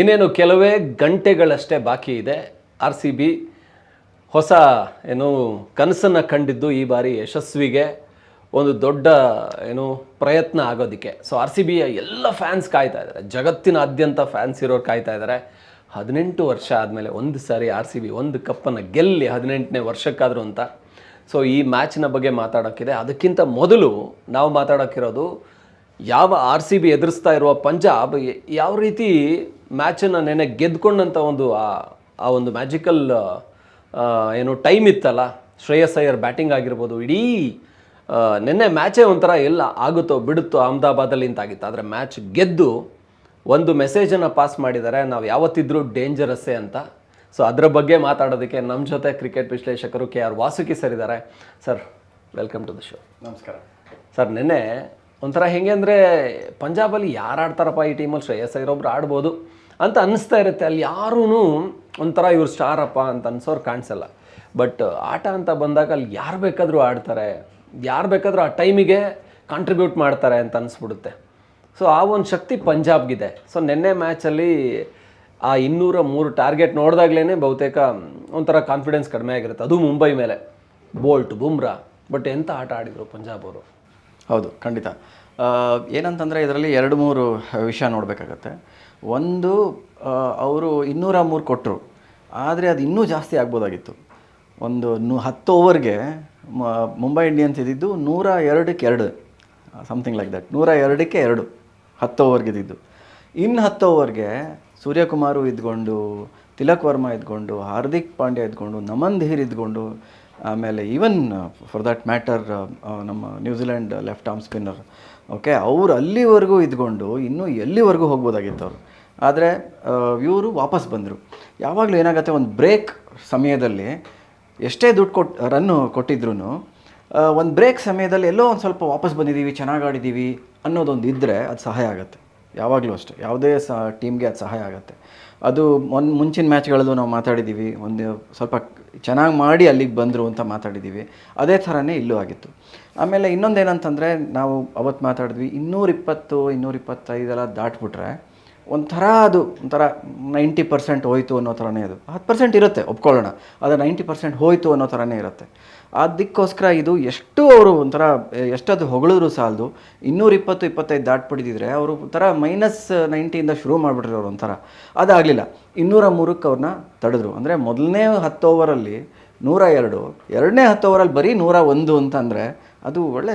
ಇನ್ನೇನು ಕೆಲವೇ ಗಂಟೆಗಳಷ್ಟೇ ಬಾಕಿ ಇದೆ. ಆರ್ ಸಿ ಬಿ ಹೊಸ ಏನು ಕನಸನ್ನು ಕಂಡಿದ್ದು ಈ ಬಾರಿ ಯಶಸ್ವಿಗೆ ಒಂದು ದೊಡ್ಡ ಏನು ಪ್ರಯತ್ನ ಆಗೋದಕ್ಕೆ. ಸೊ ಆರ್ ಸಿ ಬಿಯ ಎಲ್ಲ ಫ್ಯಾನ್ಸ್ ಕಾಯ್ತಾ ಇದ್ದಾರೆ. ಜಗತ್ತಿನಾದ್ಯಂತ ಫ್ಯಾನ್ಸ್ ಇರೋರು ಕಾಯ್ತಾ ಇದ್ದಾರೆ. ಹದಿನೆಂಟು ವರ್ಷ ಆದಮೇಲೆ ಒಂದು ಸಾರಿ ಆರ್ ಸಿ ಬಿ ಒಂದು ಕಪ್ಪನ್ನು ಗೆಲ್ಲಿ ಹದಿನೆಂಟನೇ ವರ್ಷಕ್ಕಾದರೂ ಅಂತ. ಸೊ ಈ ಮ್ಯಾಚ್ನ ಬಗ್ಗೆ ಮಾತಾಡೋಕ್ಕಿದೆ. ಅದಕ್ಕಿಂತ ಮೊದಲು ನಾವು ಮಾತಾಡೋಕ್ಕಿರೋದು ಯಾವ ಆರ್ ಸಿ ಬಿ ಎದುರಿಸ್ತಾ ಇರುವ ಪಂಜಾಬ್ ಯಾವ ರೀತಿ ಮ್ಯಾಚನ್ನು ನೆನೆ ಗೆದ್ಕೊಂಡಂಥ ಒಂದು ಆ ಆ ಒಂದು ಮ್ಯಾಜಿಕಲ್ ಏನು ಟೈಮ್ ಇತ್ತಲ್ಲ? ಶ್ರೇಯಸ್ ಅಯ್ಯರ್ ಬ್ಯಾಟಿಂಗ್ ಆಗಿರ್ಬೋದು ಇಡೀ ನಿನ್ನೆ ನೆನ್ನೆ ಮ್ಯಾಚೇ ಒಂಥರ ಎಲ್ಲ ಆಗುತ್ತೋ ಬಿಡುತ್ತೋ ಅಹಮದಾಬಾದಲ್ಲಿ ಇಂತಾಗಿತ್ತು ಆದರೆ ಮ್ಯಾಚ್ ಗೆದ್ದು ಒಂದು ಮೆಸೇಜನ್ನು ಪಾಸ್ ಮಾಡಿದ್ದಾರೆ ನಾವು ಯಾವತ್ತಿದ್ರೂ ಡೇಂಜರಸ್ಸೇ ಅಂತ. ಸೊ ಅದರ ಬಗ್ಗೆ ಮಾತಾಡೋದಕ್ಕೆ ನಮ್ಮ ಜೊತೆ ಕ್ರಿಕೆಟ್ ವಿಶ್ಲೇಷಕರು ಕೆ ಆರ್ ವಾಸುಕಿ ಸರ್ ಇದ್ದಾರೆ. Sir welcome to the show ನಮಸ್ಕಾರ. ಸರ್ ನಿನ್ನೆ ಒಂಥರ ಹೆಂಗೆ ಅಂದರೆ ಪಂಜಾಬಲ್ಲಿ ಯಾರು ಆಡ್ತಾರಪ್ಪ ಈ ಟೀಮಲ್ಲಿ ಶ್ರೇಯಸ್ ಅಯ್ಯರ್ ಒಬ್ರು ಆಡ್ಬೋದು. ಅಂತ ಅನ್ನಿಸ್ತಾ ಇರುತ್ತೆ. ಅಲ್ಲಿ ಯಾರೂ ಒಂಥರ ಇವ್ರು ಸ್ಟಾರಪ್ಪ ಅಂತ ಅನ್ಸೋರು ಕಾಣಿಸಲ್ಲ. ಬಟ್ ಆಟ ಅಂತ ಬಂದಾಗ ಅಲ್ಲಿ ಯಾರು ಬೇಕಾದರೂ ಆಡ್ತಾರೆ. ಯಾರು ಬೇಕಾದರೂ ಆ ಟೈಮಿಗೆ ಕಾಂಟ್ರಿಬ್ಯೂಟ್ ಮಾಡ್ತಾರೆ ಅಂತ ಅನಿಸ್ಬಿಡುತ್ತೆ. ಸೊ ಆ ಒಂದು ಶಕ್ತಿ ಪಂಜಾಬ್ಗಿದೆ. ಸೊ ನಿನ್ನೆ ಮ್ಯಾಚಲ್ಲಿ ಆ ಇನ್ನೂರ ಮೂರು ಟಾರ್ಗೆಟ್ ನೋಡಿದಾಗ್ಲೇ ಬಹುತೇಕ ಒಂಥರ ಕಾನ್ಫಿಡೆನ್ಸ್ ಕಡಿಮೆ ಆಗಿರುತ್ತೆ. ಅದು ಮುಂಬೈ ಮೇಲೆ. ಬೋಲ್ಟ್ ಬುಮ್ರಾ. ಬಟ್ ಎಂಥ ಆಟ ಆಡಿದರು ಪಂಜಾಬ್ ಅವರು? ಹೌದು, ಖಂಡಿತ. ಏನಂತಂದರೆ ಇದರಲ್ಲಿ ಎರಡು ಮೂರು ವಿಷಯ ನೋಡಬೇಕಾಗತ್ತೆ. ಒಂದು ಅವರು ಇನ್ನೂರ ಮೂರು ಕೊಟ್ಟರು ಆದರೆ ಅದು ಇನ್ನೂ ಜಾಸ್ತಿ ಆಗ್ಬೋದಾಗಿತ್ತು. ಒಂದು ನು, ಹತ್ತು ಓವರ್ಗೆ ಮುಂಬೈ ಇಂಡಿಯನ್ಸ್ ಇದ್ದಿದ್ದು ನೂರ ಎರಡಕ್ಕೆ ಎರಡು ಸಮಥಿಂಗ್ ಲೈಕ್ ದಟ್ ನೂರ ಎರಡಕ್ಕೆ ಎರಡು, ಹತ್ತು ಓವರ್ಗೆ ಇದ್ದಿದ್ದು. ಇನ್ನು ಹತ್ತು ಓವರ್ಗೆ ಸೂರ್ಯಕುಮಾರು ಇದ್ಕೊಂಡು, ತಿಲಕ್ ವರ್ಮಾ ಇದ್ಕೊಂಡು, ಹಾರ್ದಿಕ್ ಪಾಂಡ್ಯ ಇದ್ಕೊಂಡು, ನಮನ್ ಧೀರ್ ಇದ್ಕೊಂಡು ಆಮೇಲೆ ಈವನ್ ಫಾರ್ ದಟ್ ಮ್ಯಾಟರ್ ನಮ್ಮ New Zealand left arm spinner okay ಅವ್ರು ಅಲ್ಲಿವರೆಗೂ ಇದ್ಕೊಂಡು ಇನ್ನೂ ಎಲ್ಲಿವರೆಗೂ ಹೋಗ್ಬೋದಾಗಿತ್ತು ಅವರು? ಆದರೆ ಇವರು ವಾಪಸ್ ಬಂದರು. ಯಾವಾಗಲೂ ಏನಾಗುತ್ತೆ, ಒಂದು ಬ್ರೇಕ್ ಸಮಯದಲ್ಲಿ ಎಷ್ಟೇ ದುಡ್ಡು ಕೊಟ್ಟು ರನ್ನು ಕೊಟ್ಟಿದ್ರು ಒಂದು ಬ್ರೇಕ್ ಸಮಯದಲ್ಲಿ ಎಲ್ಲೋ ಒಂದು ಸ್ವಲ್ಪ ವಾಪಸ್ ಬಂದಿದ್ದೀವಿ ಚೆನ್ನಾಗಿ ಆಡಿದ್ದೀವಿ ಅನ್ನೋದೊಂದು ಇದ್ದರೆ ಅದು ಸಹಾಯ ಆಗುತ್ತೆ. ಯಾವಾಗಲೂ ಅಷ್ಟೇ. ಯಾವುದೇ ಸಹ ಟೀಮ್ಗೆ ಅದು ಸಹಾಯ ಆಗುತ್ತೆ. ಅದು ಮೊನ್ ಮುಂಚಿನ ಮ್ಯಾಚ್ಗಳಲ್ಲೂ ನಾವು ಮಾತಾಡಿದ್ದೀವಿ. ಒಂದು ಸ್ವಲ್ಪ ಚೆನ್ನಾಗಿ ಮಾಡಿ ಅಲ್ಲಿಗೆ ಬಂದರು ಅಂತ ಮಾತಾಡಿದ್ದೀವಿ. ಅದೇ ಥರನೇ ಇಲ್ಲೂ ಆಗಿತ್ತು. ಆಮೇಲೆ ಇನ್ನೊಂದೇನಂತಂದರೆ ನಾವು ಅವತ್ತು ಮಾತಾಡಿದ್ವಿ. ಇನ್ನೂರಿಪ್ಪತ್ತು, ಇನ್ನೂರಿಪ್ಪತ್ತೈದೆಲ್ಲ ದಾಟ್ಬಿಟ್ರೆ ಒಂಥರ ಅದು ಒಂಥರ ನೈಂಟಿ ಪರ್ಸೆಂಟ್ ಹೋಯ್ತು ಅನ್ನೋ ಥರನೇ ಅದು. ಹತ್ತು ಪರ್ಸೆಂಟ್ ಇರುತ್ತೆ, ಒಪ್ಕೊಳ್ಳೋಣ. ಅದು ನೈಂಟಿ ಪರ್ಸೆಂಟ್ ಹೋಯ್ತು ಅನ್ನೋ ಥರನೇ ಇರುತ್ತೆ. ಅದಕ್ಕೋಸ್ಕರ ಇದು ಎಷ್ಟು ಅವರು ಒಂಥರ ಎಷ್ಟದು ಹೊಗಳಿದ್ರು ಸಾಲದು ಇನ್ನೂರ ಇಪ್ಪತ್ತು ಇಪ್ಪತ್ತೈದು ದಾಟ್ಬಿಟ್ಟಿದ್ರೆ ಅವರು ಒಂಥರ ಮೈನಸ್ ನೈಂಟಿಯಿಂದ ಶುರು ಮಾಡಿಬಿಟ್ರು ಅವರು ಒಂಥರ. ಅದಾಗಲಿಲ್ಲ. ಇನ್ನೂರ ಮೂರಕ್ಕೆ ಅವ್ರನ್ನ ತಡೆದ್ರು. ಅಂದರೆ ಮೊದಲನೇ ಹತ್ತು ಓವರಲ್ಲಿ ನೂರ ಎರಡು, ಎರಡನೇ ಹತ್ತು ಓವರಲ್ಲಿ ಬರೀ ನೂರ ಒಂದು ಅಂತಂದರೆ ಅದು ಒಳ್ಳೆ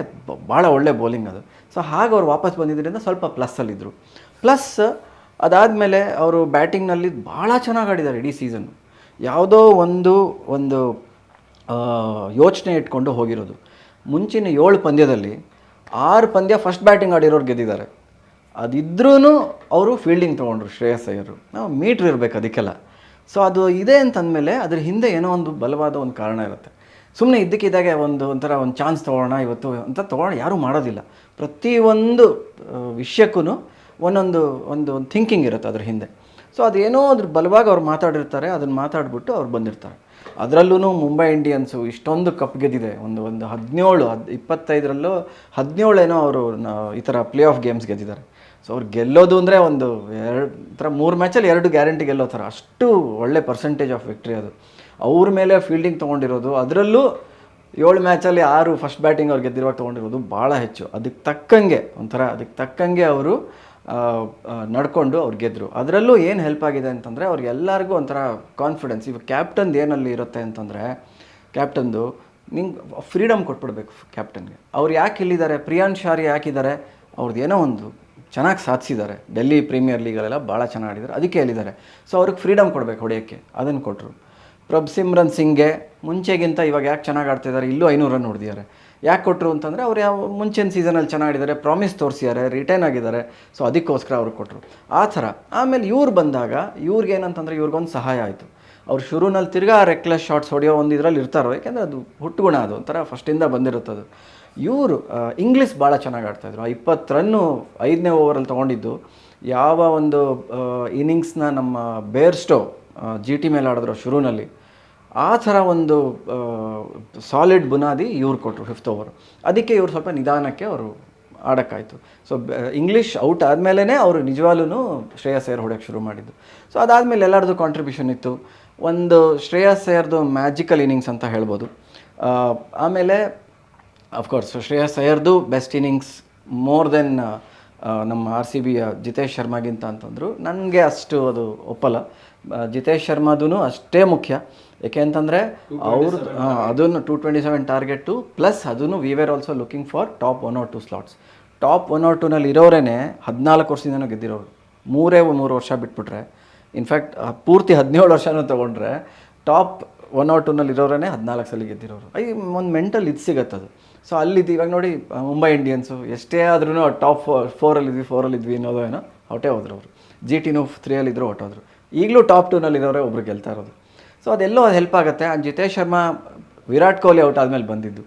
ಭಾಳ ಒಳ್ಳೆ ಬೌಲಿಂಗ್ ಅದು. ಸೊ ಹಾಗೆ ಅವ್ರು ವಾಪಸ್ ಬಂದಿದ್ದರಿಂದ ಸ್ವಲ್ಪ ಪ್ಲಸ್ಸಲ್ಲಿದ್ದರು ಪ್ಲಸ್ ಅದಾದಮೇಲೆ ಅವರು ಬ್ಯಾಟಿಂಗ್ನಲ್ಲಿ ಭಾಳ ಚೆನ್ನಾಗಿ ಆಡಿದ್ದಾರೆ ಇಡೀ ಸೀಸನ್ನು ಯಾವುದೋ ಒಂದು ಒಂದು ಯೋಚನೆ ಇಟ್ಕೊಂಡು ಹೋಗಿರೋದು. ಮುಂಚಿನ ಏಳು ಪಂದ್ಯದಲ್ಲಿ ಆರು ಪಂದ್ಯ ಫಸ್ಟ್ ಬ್ಯಾಟಿಂಗ್ ಆಡಿರೋರು ಗೆದ್ದಿದ್ದಾರೆ. ಅದಿದ್ರೂ ಅವರು ಫೀಲ್ಡಿಂಗ್ ತೊಗೊಂಡ್ರು ಶ್ರೇಯಸ್ ಅಯ್ಯರು. ನಾವು ಮೀಟ್ರ್ ಇರಬೇಕು ಅದಕ್ಕೆಲ್ಲ. ಸೊ ಅದು ಇದೆ ಅಂತಂದಮೇಲೆ ಅದ್ರ ಹಿಂದೆ ಏನೋ ಒಂದು ಬಲವಾದ ಒಂದು ಕಾರಣ ಇರುತ್ತೆ. ಸುಮ್ಮನೆ ಇದ್ದಕ್ಕಿದ್ದಾಗೆ ಒಂದು ಒಂಥರ ಒಂದು ಚಾನ್ಸ್ ತೊಗೊಳ್ಳೋಣ ಇವತ್ತು ಅಂತ ತೊಗೊಳ್ಳೋಣ, ಯಾರೂ ಮಾಡೋದಿಲ್ಲ. ಪ್ರತಿಯೊಂದು ವಿಷಯಕ್ಕೂ ಒಂದೊಂದು, ಒಂದು ಒಂದು ಥಿಂಕಿಂಗ್ ಇರುತ್ತೆ ಅದ್ರ ಹಿಂದೆ. ಸೊ ಅದೇನೋ ಅದ್ರ ಬಲವಾಗಿ ಅವ್ರು ಮಾತಾಡಿರ್ತಾರೆ, ಅದನ್ನು ಮಾತಾಡಿಬಿಟ್ಟು ಅವ್ರು ಬಂದಿರ್ತಾರೆ. ಅದರಲ್ಲೂ ಮುಂಬೈ ಇಂಡಿಯನ್ಸು ಇಷ್ಟೊಂದು ಕಪ್ ಗೆದ್ದಿದೆ. ಒಂದು ಒಂದು ಹದಿನೇಳು ಹದ್, ಇಪ್ಪತ್ತೈದರಲ್ಲೂ ಹದಿನೇಳೇನೋ ಅವರು ಈ ಥರ ಪ್ಲೇ ಆಫ್ ಗೇಮ್ಸ್ ಗೆದ್ದಿದ್ದಾರೆ. ಸೊ ಅವ್ರು ಗೆಲ್ಲೋದು ಅಂದರೆ ಒಂದು ಎರಡು ಥರ ಮೂರು ಮ್ಯಾಚಲ್ಲಿ ಎರಡು ಗ್ಯಾರಂಟಿ ಗೆಲ್ಲೋ ಥರ. ಅಷ್ಟು ಒಳ್ಳೆ ಪರ್ಸೆಂಟೇಜ್ ಆಫ್ ವಿಕ್ಟ್ರಿ ಅದು. ಅವ್ರ ಮೇಲೆ ಫೀಲ್ಡಿಂಗ್ ತೊಗೊಂಡಿರೋದು, ಅದರಲ್ಲೂ ಏಳು ಮ್ಯಾಚಲ್ಲಿ ಆರು ಫಸ್ಟ್ ಬ್ಯಾಟಿಂಗ್ ಅವ್ರು ಗೆದ್ದಿರುವಾಗ ತೊಗೊಂಡಿರೋದು ಭಾಳ ಹೆಚ್ಚು. ಅದಕ್ಕೆ ತಕ್ಕಂಗೆ, ಒಂಥರ ಅದಕ್ಕೆ ತಕ್ಕಂಗೆ ಅವರು ನಡ್ಕೊಂಡು ಅವ್ರು ಗೆದ್ದರು ಅದರಲ್ಲೂ ಏನು ಹೆಲ್ಪ್ ಆಗಿದೆ ಅಂತಂದರೆ ಅವ್ರಿಗೆಲ್ಲರಿಗೂ ಒಂಥರ ಕಾನ್ಫಿಡೆನ್ಸ್ ಇವಾಗ ಕ್ಯಾಪ್ಟನ್ ಏನಲ್ಲಿ ಇರುತ್ತೆ ಅಂತಂದರೆ ಕ್ಯಾಪ್ಟನ್ದು ನಿಂಗೆ ಫ್ರೀಡಮ್ ಕೊಟ್ಬಿಡ್ಬೇಕು ಕ್ಯಾಪ್ಟನ್ಗೆ ಅವ್ರು ಯಾಕೆ ಇಲ್ಲಿದ್ದಾರೆ? ಪ್ರಿಯಾನ್ ಶಾರಿ ಯಾಕಿದ್ದಾರೆ ಅವ್ರದ್ದು ಏನೋ ಒಂದು ಚೆನ್ನಾಗಿ ಸಾಧಿಸಿದ್ದಾರೆ. ಡೆಲ್ಲಿ ಪ್ರೀಮಿಯರ್ ಲೀಗಲ್ಲೆಲ್ಲ ಭಾಳ ಚೆನ್ನಾಗಿ ಆಡಿದ್ದಾರೆ. ಅದಕ್ಕೆ ಹೇಳಿದ್ದಾರೆ ಸೊ ಅವ್ರಿಗೆ ಫ್ರೀಡಮ್ ಕೊಡಬೇಕು ಹೊಡೆಯೋಕ್ಕೆ. ಅದನ್ನು ಕೊಟ್ಟರು ಪ್ರಭ್ ಸಿಮ್ರನ್ ಸಿಂಗ್ಗೆ ಮುಂಚೆಗಿಂತ ಇವಾಗ ಯಾಕೆ ಚೆನ್ನಾಗಿ ಆಡ್ತಿದ್ದಾರೆ ಇಲ್ಲೂ ಐನೂರು ರನ್ ಹೊಡೆದಿದ್ದಾರೆ ಯಾಕೆ ಕೊಟ್ಟರು ಅಂತಂದರೆ ಅವ್ರು ಯಾವ ಮುಂಚಿನ ಸೀಸನಲ್ಲಿ ಚೆನ್ನಾಗಿದ್ದಾರೆ ಪ್ರಾಮಿಸ್ ತೋರಿಸಿದ್ದಾರೆ ರಿಟರ್ನ್ ಆಗಿದ್ದಾರೆ. ಸೊ ಅದಕ್ಕೋಸ್ಕರ ಅವ್ರು ಕೊಟ್ಟರು ಆ ಥರ. ಆಮೇಲೆ ಇವ್ರು ಬಂದಾಗ ಇವ್ರಿಗೆ ಏನಂತಂದರೆ ಇವ್ರಿಗೊಂದು ಸಹಾಯ ಆಯಿತು. ಅವ್ರು ಶುರುನಲ್ಲಿ ತಿರ್ಗಾ ರೆಕ್ಲೆಸ್ ಶಾಟ್ಸ್ ಹೊಡೆಯೋ ಒಂದು ಇದರಲ್ಲಿ ಇರ್ತಾರೋ, ಯಾಕೆಂದರೆ ಅದು ಹುಟ್ಟುಗುಣ ಅದು ಒಂಥರ ಫಸ್ಟಿಂದ ಬಂದಿರುತ್ತದು ಇವರು ಇಂಗ್ಲೀಷ್ ಭಾಳ ಚೆನ್ನಾಗಿ ಆಡ್ತಾಯಿದ್ರು ಆ ಇಪ್ಪತ್ತು ರನ್ನು ಐದನೇ ಓವರಲ್ಲಿ ತೊಗೊಂಡಿದ್ದು. ಯಾವ ಒಂದು ಇನ್ನಿಂಗ್ಸ್ನ ನಮ್ಮ ಬೇರ್ಸ್ಟೋ ಜಿ ಟಿ ಮೇಲೆ ಆಡಿದ್ರು ಶುರುನಲ್ಲಿ ಆ ಥರ ಒಂದು ಸಾಲಿಡ್ ಬುನಾದಿ ಇವ್ರು ಕೊಟ್ಟರು ಫಿಫ್ತ್ ಓವರ್ ಅದಕ್ಕೆ ಇವರು ಸ್ವಲ್ಪ ನಿಧಾನಕ್ಕೆ ಅವರು ಆಡೋಕ್ಕಾಯ್ತು. ಸೊ ಇಂಗ್ಲೀಷ್ ಔಟ್ ಆದಮೇಲೇ ಅವರು ನಿಜವಾಗ್ಲೂ ಶ್ರೇಯಸ್ ಅಯ್ಯರ್ ಹೊಡೆಯೋಕೆ ಶುರು ಮಾಡಿದ್ದು. ಸೊ ಅದಾದಮೇಲೆ ಎಲ್ಲರದ್ದು ಕಾಂಟ್ರಿಬ್ಯೂಷನ್ ಇತ್ತು. ಒಂದು ಶ್ರೇಯಸ್ ಅಯ್ಯರ್ದು ಮ್ಯಾಜಿಕಲ್ ಇನ್ನಿಂಗ್ಸ್ ಅಂತ ಹೇಳ್ಬೋದು. ಆಮೇಲೆ ಅಫ್ಕೋರ್ಸ್ ಶ್ರೇಯಸ್ ಅಯ್ಯರ್ದು ಬೆಸ್ಟ್ ಇನ್ನಿಂಗ್ಸ್ ಮೋರ್ ದೆನ್ ನಮ್ಮ ಆರ್ ಸಿ ಬಿಯ ಜಿತೇಶ್ ಶರ್ಮಾಗಿಂತ ಅಂತಂದರು. ನನಗೆ ಅಷ್ಟು ಅದು ಒಪ್ಪಲ್ಲ. ಜಿತೇಶ್ ಶರ್ಮಾದೂ ಅಷ್ಟೇ ಮುಖ್ಯ. ಏಕೆ ಅಂತಂದರೆ ಅವ್ರದ್ದು ಅದನ್ನು two twenty seven target plus ಅದನ್ನು we were also looking for top one or two slots top one or ಟೂನಲ್ಲಿ ಇರೋರೇ ಹದಿನಾಲ್ಕು ವರ್ಷದಿಂದನೂ ಗೆದ್ದಿರೋರು. ಮೂರೇ ಮೂರು ವರ್ಷ ಬಿಟ್ಬಿಟ್ರೆ. ಇನ್ಫ್ಯಾಕ್ಟ್ ಪೂರ್ತಿ ಹದಿನೇಳು ವರ್ಷನೂ ತೊಗೊಂಡ್ರೆ ಟಾಪ್ ಒನ್ ಆರ್ ಟೂನಲ್ಲಿ ಇರೋರೇ ಹದಿನಾಲ್ಕು ಸಲ ಗೆದ್ದಿರೋರು. ಐ ಒಂದು ಮೆಂಟಲ್ ಇದು ಸಿಗತ್ತದು ಸೊ ಅಲ್ಲಿದ್ದು ಇವಾಗ ನೋಡಿ ಮುಂಬೈ ಇಂಡಿಯನ್ಸು ಎಷ್ಟೇ ಆದ್ರೂ ಟಾಪ್ ಫೋರ್ ಫೋರಲ್ಲಿದ್ವಿ ಫೋರಲ್ಲಿದ್ವಿ ಅನ್ನೋದು ಏನೋ ಹೊಟ್ಟೆ ಹೋದ್ರು ಅವರು. ಜಿ ಟಿನೂ ತ್ರೀಯಲ್ಲಿದ್ದರು ಹೊಟ್ಟೋದ್ರು ಈಗಲೂ ಟಾಪ್ ಟೂನಲ್ಲಿರೋರೇ ಒಬ್ರು ಗೆಲ್ತಾ ಇರೋದು. ಸೊ ಅದೆಲ್ಲೋ ಅದು ಹೆಲ್ಪ್ ಆಗುತ್ತೆ. ಆ ಜಿತೇಶ್ ಶರ್ಮಾ, ವಿರಾಟ್ ಕೊಹ್ಲಿ ಔಟ್ ಆದಮೇಲೆ ಬಂದಿದ್ದು.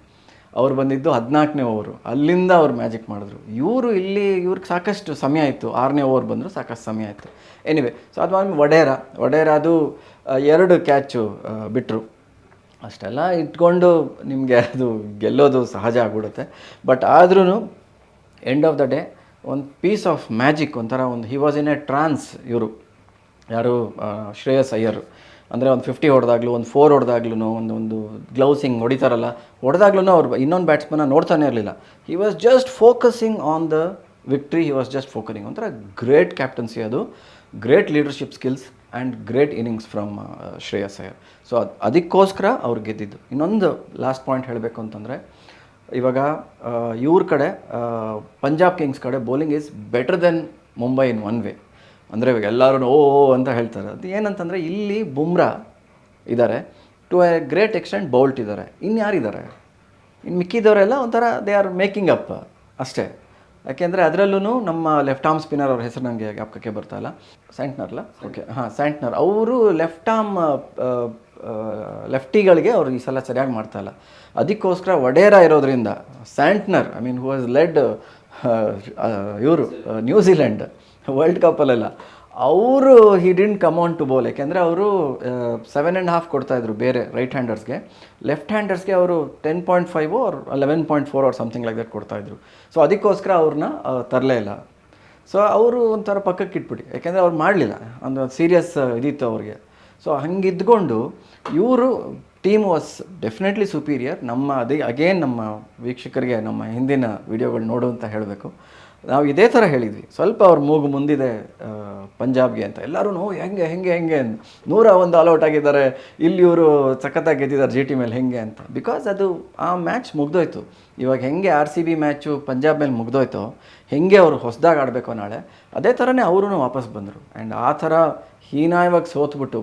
ಅವ್ರು ಬಂದಿದ್ದು ಹದಿನಾಲ್ಕನೇ ಓವರು ಅಲ್ಲಿಂದ ಅವ್ರು ಮ್ಯಾಜಿಕ್ ಮಾಡಿದ್ರು. ಇವರು ಇಲ್ಲಿ, ಇವ್ರಿಗೆ ಸಾಕಷ್ಟು ಸಮಯ ಆಯಿತು. ಆರನೇ ಓವರ್ ಬಂದರು ಸಾಕಷ್ಟು ಸಮಯ ಇತ್ತು ಎನಿವೆ ಸೊ ಅದು ವಡೇರ. ವಡೇರ ಅದು ಎರಡು ಕ್ಯಾಚು ಬಿಟ್ಟರು ಅಷ್ಟೆಲ್ಲ ಇಟ್ಕೊಂಡು ನಿಮಗೆ ಅದು ಗೆಲ್ಲೋದು ಸಹಜ ಆಗ್ಬಿಡುತ್ತೆ. ಬಟ್ ಆದ್ರೂ ಎಂಡ್ ಆಫ್ ದ ಡೇ ಒಂದು ಪೀಸ್ ಆಫ್ ಮ್ಯಾಜಿಕ್ ಒಂಥರ ಒಂದು he was in a trance ಇವರು. ಯಾರು ಶ್ರೇಯಸ್ ಅಯ್ಯರ್. ಅಂದರೆ ಒಂದು ಫಿಫ್ಟಿ ಹೊಡೆದಾಗ್ಲೂ, ಒಂದು ಫೋರ್ ಹೊಡೆದಾಗ್ಲೂ ಒಂದು ಒಂದು ಗ್ಲೌಸ್ ಹಿಂಗೆ ಹೊಡಿತಾರಲ್ಲ ಹೊಡೆದಾಗ್ಲೂ ಅವ್ರು ಇನ್ನೊಂದು ಬ್ಯಾಟ್ಸ್ಮನ್ನ ನೋಡ್ತಾನೆ ಇರಲಿಲ್ಲ. He was just focusing on the victory he was just focusing ಒಂಥರ ಗ್ರೇಟ್ ಕ್ಯಾಪ್ಟನ್ಸಿ ಅದು. Great leadership skills and great innings from Shreyas Iyer so ಅದು, ಅದಕ್ಕೋಸ್ಕರ ಅವ್ರು ಗೆದ್ದಿದ್ದು. ಇನ್ನೊಂದು ಲಾಸ್ಟ್ ಪಾಯಿಂಟ್ ಹೇಳಬೇಕು ಅಂತಂದರೆ, ಇವಾಗ ಇವ್ರ ಕಡೆ ಪಂಜಾಬ್ ಕಿಂಗ್ಸ್ ಕಡೆ bowling is better than Mumbai in one way ಅಂದರೆ ಇವಾಗ ಎಲ್ಲರೂ ಓ ಓ ಅಂತ ಹೇಳ್ತಾರೆ. ಅದು ಏನಂತಂದರೆ ಇಲ್ಲಿ ಬುಮ್ರಾ ಇದ್ದಾರೆ to a great extent Boult ಇದ್ದಾರೆ ಇನ್ನು ಯಾರಿದ್ದಾರೆ ಇನ್ನು ಮಿಕ್ಕಿದವರೆಲ್ಲ ಒಂಥರ ದೇ ಆರ್ ಮೇಕಿಂಗ್ ಅಪ್ ಅಷ್ಟೇ. ಯಾಕೆಂದರೆ ಅದರಲ್ಲೂ ನಮ್ಮ ಲೆಫ್ಟ್ ಆರ್ಮ್ ಸ್ಪಿನ್ನರ್ ಅವ್ರ ಹೆಸರು ನನಗೆ ಜ್ಞಾಪಕಕ್ಕೆ ಬರ್ತಾ ಇಲ್ಲ. ಸ್ಯಾಂಟ್ನರ್ಲ ಓಕೆ ಹಾಂ ಸ್ಯಾಂಟ್ನರ್ ಅವರು ಲೆಫ್ಟ್ ಆರ್ಮ್ ಲೆಫ್ಟಿಗಳಿಗೆ ಅವರು ಈ ಸಲ ಸರಿಯಾಗಿ ಮಾಡ್ತಾ ಇಲ್ಲ. ಅದಕ್ಕೋಸ್ಕರ ವಡೇರ ಇರೋದ್ರಿಂದ ಸ್ಯಾಂಟ್ನರ್ ಐ ಮೀನ್ ಹೂ ಹಸ್ ಲೆಡ್ ಇವರು ನ್ಯೂಜಿಲೆಂಡ್ ವರ್ಲ್ಡ್ ಕಪ್ಪಲ್ಲೆಲ್ಲ ಅವರು he didn't come on to bowl ಯಾಕೆಂದರೆ ಅವರು ಸೆವೆನ್ ಆ್ಯಂಡ್ ಹಾಫ್ ಕೊಡ್ತಾಯಿದ್ರು ಬೇರೆ ರೈಟ್ ಹ್ಯಾಂಡರ್ಸ್ಗೆ ಲೆಫ್ಟ್ ಹ್ಯಾಂಡರ್ಸ್ಗೆ ಅವರು ten point five or eleven point four ಅವ್ರ ಸಮಥಿಂಗ್ ಲೈಕ್ ದಟ್ ಕೊಡ್ತಾಯಿದ್ರು ಸೊ ಅದಕ್ಕೋಸ್ಕರ ಅವ್ರನ್ನ ತರಲೇ ಇಲ್ಲ. ಸೊ ಅವರು ಒಂಥರ ಪಕ್ಕಕ್ಕೆ ಇಟ್ಬಿಡಿ. ಯಾಕೆಂದರೆ ಅವ್ರು ಮಾಡಲಿಲ್ಲ. ಒಂದು ಸೀರಿಯಸ್ ಇದಿತ್ತು ಅವ್ರಿಗೆ. ಸೊ ಹಂಗಿದ್ಕೊಂಡು ಇವರು ಟೀಮ್ ವಾಸ್ ಡೆಫಿನೆಟ್ಲಿ ಸುಪೀರಿಯರ್ ನಮ್ಮ, ಅದೇ ಅಗೇನ್ ನಮ್ಮ ವೀಕ್ಷಕರಿಗೆ, ನಮ್ಮ ಹಿಂದಿನ ವಿಡಿಯೋಗಳು ನೋಡು ಅಂತ ಹೇಳಬೇಕು. ನಾವು ಇದೇ ಥರ ಹೇಳಿದ್ವಿ. ಸ್ವಲ್ಪ ಅವ್ರ ಮೂಗು ಮುಂದಿದೆ ಪಂಜಾಬ್ಗೆ ಅಂತ. ಎಲ್ಲರೂ ನೋ ಹೆಂಗೆ ಹೆಂಗೆ ಹೆಂಗೆ? ಅಂತ. ನೂರ ಒಂದು ಆಲ್ಔಟ್ ಆಗಿದ್ದಾರೆ. ಇಲ್ಲಿ ಇವರು ಸಖತ್ತಾಗಿ ಗೆದ್ದಿದ್ದಾರೆ ಜಿ ಟಿ ಮೇಲೆ ಹೆಂಗೆ ಅಂತ. ಬಿಕಾಸ್ ಅದು ಆ ಮ್ಯಾಚ್ ಮುಗ್ದೋಯ್ತು. ಇವಾಗ ಹೆಂಗೆ R C B match Punjab ಮೇಲೆ ಮುಗ್ದೋಯ್ತೋ, ಹೆಂಗೆ ಅವರು ಹೊಸದಾಗಿ ಆಡಬೇಕು ನಾಳೆ, ಅದೇ ಥರನೇ ಅವರು ವಾಪಸ್ ಬಂದರು. ಆ್ಯಂಡ್ ಆ ಥರ ಹೀನಾಯವಾಗಿ ಸೋತ್ಬಿಟ್ಟು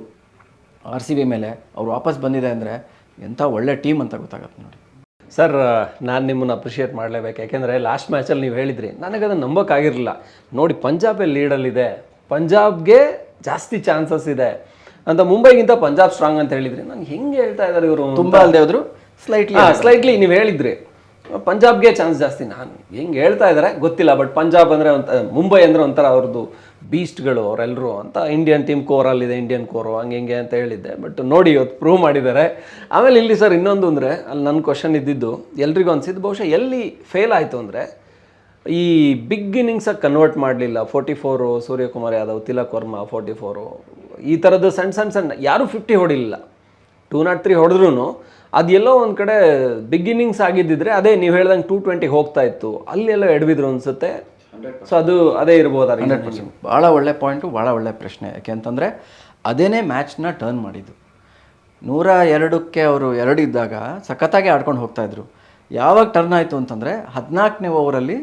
ಆರ್ ಸಿ ಬಿ ಮೇಲೆ ಅವ್ರು ವಾಪಸ್ ಬಂದಿದೆ ಅಂದರೆ ಎಂಥ ಒಳ್ಳೆ ಟೀಮ್ ಅಂತ ಗೊತ್ತಾಗತ್ತೆ ನೋಡಿ. ಸರ್ ನಾನು ನಿಮ್ಮನ್ನು ಅಪ್ರಿಷಿಯೇಟ್ ಮಾಡಲೇಬೇಕು. ಯಾಕೆಂದರೆ ಲಾಸ್ಟ್ ಮ್ಯಾಚಲ್ಲಿ ನೀವು ಹೇಳಿದ್ರಿ ನನಗೆ ಅದನ್ನು ನಂಬೋಕ್ಕಾಗಿರಲಿಲ್ಲ. ನೋಡಿ ಪಂಜಾಬೇ ಲೀಡಲ್ಲಿದೆ ಪಂಜಾಬ್ಗೆ ಜಾಸ್ತಿ ಚಾನ್ಸಸ್ ಇದೆ. ಅಂತ ಮುಂಬೈಗಿಂತ ಪಂಜಾಬ್ ಸ್ಟ್ರಾಂಗ್ ಅಂತ ಹೇಳಿದ್ರಿ. ನಾನು ಹೆಂಗೆ ಹೇಳ್ತಾ ಇದ್ದಾರೆ ಇವರು ತುಂಬ ಅಲ್ಲದೆ ಹೋದ್ರು? ಸ್ಲೈಟ್ಲಿ ಸ್ಲೈಟ್ಲಿ ನೀವು ಹೇಳಿದ್ರಿ. ಪಂಜಾಬ್ಗೆ ಚಾನ್ಸ್ ಜಾಸ್ತಿ. ನಾನು ಹೆಂಗೆ ಹೇಳ್ತಾ ಇದ್ದಾರೆ ಗೊತ್ತಿಲ್ಲ ಬಟ್ ಪಂಜಾಬ್ ಅಂದರೆ ಒಂಥರ ಮುಂಬೈ ಅಂದರೆ ಒಂಥರ ಅವ್ರದ್ದು ಬೀಸ್ಟ್ಗಳು ಅವರೆಲ್ಲರೂ ಅಂತ ಇಂಡಿಯನ್ ಟೀಮ್ ಕೋರಲ್ಲಿದೆ ಇಂಡಿಯನ್ ಕೋರು ಹಂಗೆ ಹಿಂಗೆ ಅಂತ ಹೇಳಿದ್ದೆ. ಬಟ್ ನೋಡಿ ಇವತ್ತು ಪ್ರೂವ್ ಮಾಡಿದ್ದಾರೆ. ಆಮೇಲೆ ಇಲ್ಲಿ ಸರ್ ಇನ್ನೊಂದು ಅಂದರೆ, ಅಲ್ಲಿ ನನ್ನ ಕ್ವಶನ್ ಇದ್ದಿದ್ದು, ಎಲ್ರಿಗೂ ಅನಿಸಿದ್ದು ಬಹುಶಃ ಎಲ್ಲಿ ಫೇಲ್ ಆಯಿತು ಅಂದರೆ, ಈ ಬಿಗ್ ಇನ್ನಿಂಗ್ಸಾಗಿ ಕನ್ವರ್ಟ್ ಮಾಡಲಿಲ್ಲ forty four Suryakumar Yadav, Tilak Varma forty four ಈ ಥರದ್ದು ಸಣ್ಣ ಸಣ್ಣ ಸಣ್ಣ ಯಾರೂ ಫಿಫ್ಟಿ ಹೊಡಿಲಿಲ್ಲ. ಟೂ ನಾಟ್ ತ್ರೀ ಹೊಡೆದ್ರೂ ಅದೆಲ್ಲೋ ಒಂದು ಕಡೆ ಬಿಗ್ ಇನ್ನಿಂಗ್ಸ್ ಆಗಿದ್ದಿದ್ರೆ ಅದೇ ನೀವು ಹೇಳ್ದಂಗೆ ಟೂ ಟ್ವೆಂಟಿಗೆ ಹೋಗ್ತಾ ಇತ್ತು. ಅಲ್ಲೆಲ್ಲ ಎಡವಿದ್ರು ಅನ್ಸುತ್ತೆ. ಸೊ ಅದು ಅದೇ ಇರ್ಬೋದು ಹಂಡ್ರೆಡ್ ಪರ್ಸೆಂಟ್ ಭಾಳ ಒಳ್ಳೆ ಪಾಯಿಂಟು ಭಾಳ ಒಳ್ಳೆ ಪ್ರಶ್ನೆ. ಯಾಕೆ ಅಂತಂದರೆ ಅದೇನೇ ಮ್ಯಾಚ್ನ ಟರ್ನ್ ಮಾಡಿದ್ದು. ನೂರ ಎರಡಕ್ಕೆ ಅವರು ಎರಡು ಇದ್ದಾಗ ಸಖತ್ತಾಗಿ ಆಡ್ಕೊಂಡು ಹೋಗ್ತಾಯಿದ್ರು ಯಾವಾಗ ಟರ್ನ್ ಆಯಿತು ಅಂತಂದರೆ ಹದಿನಾಲ್ಕನೇ ಓವರಲ್ಲಿ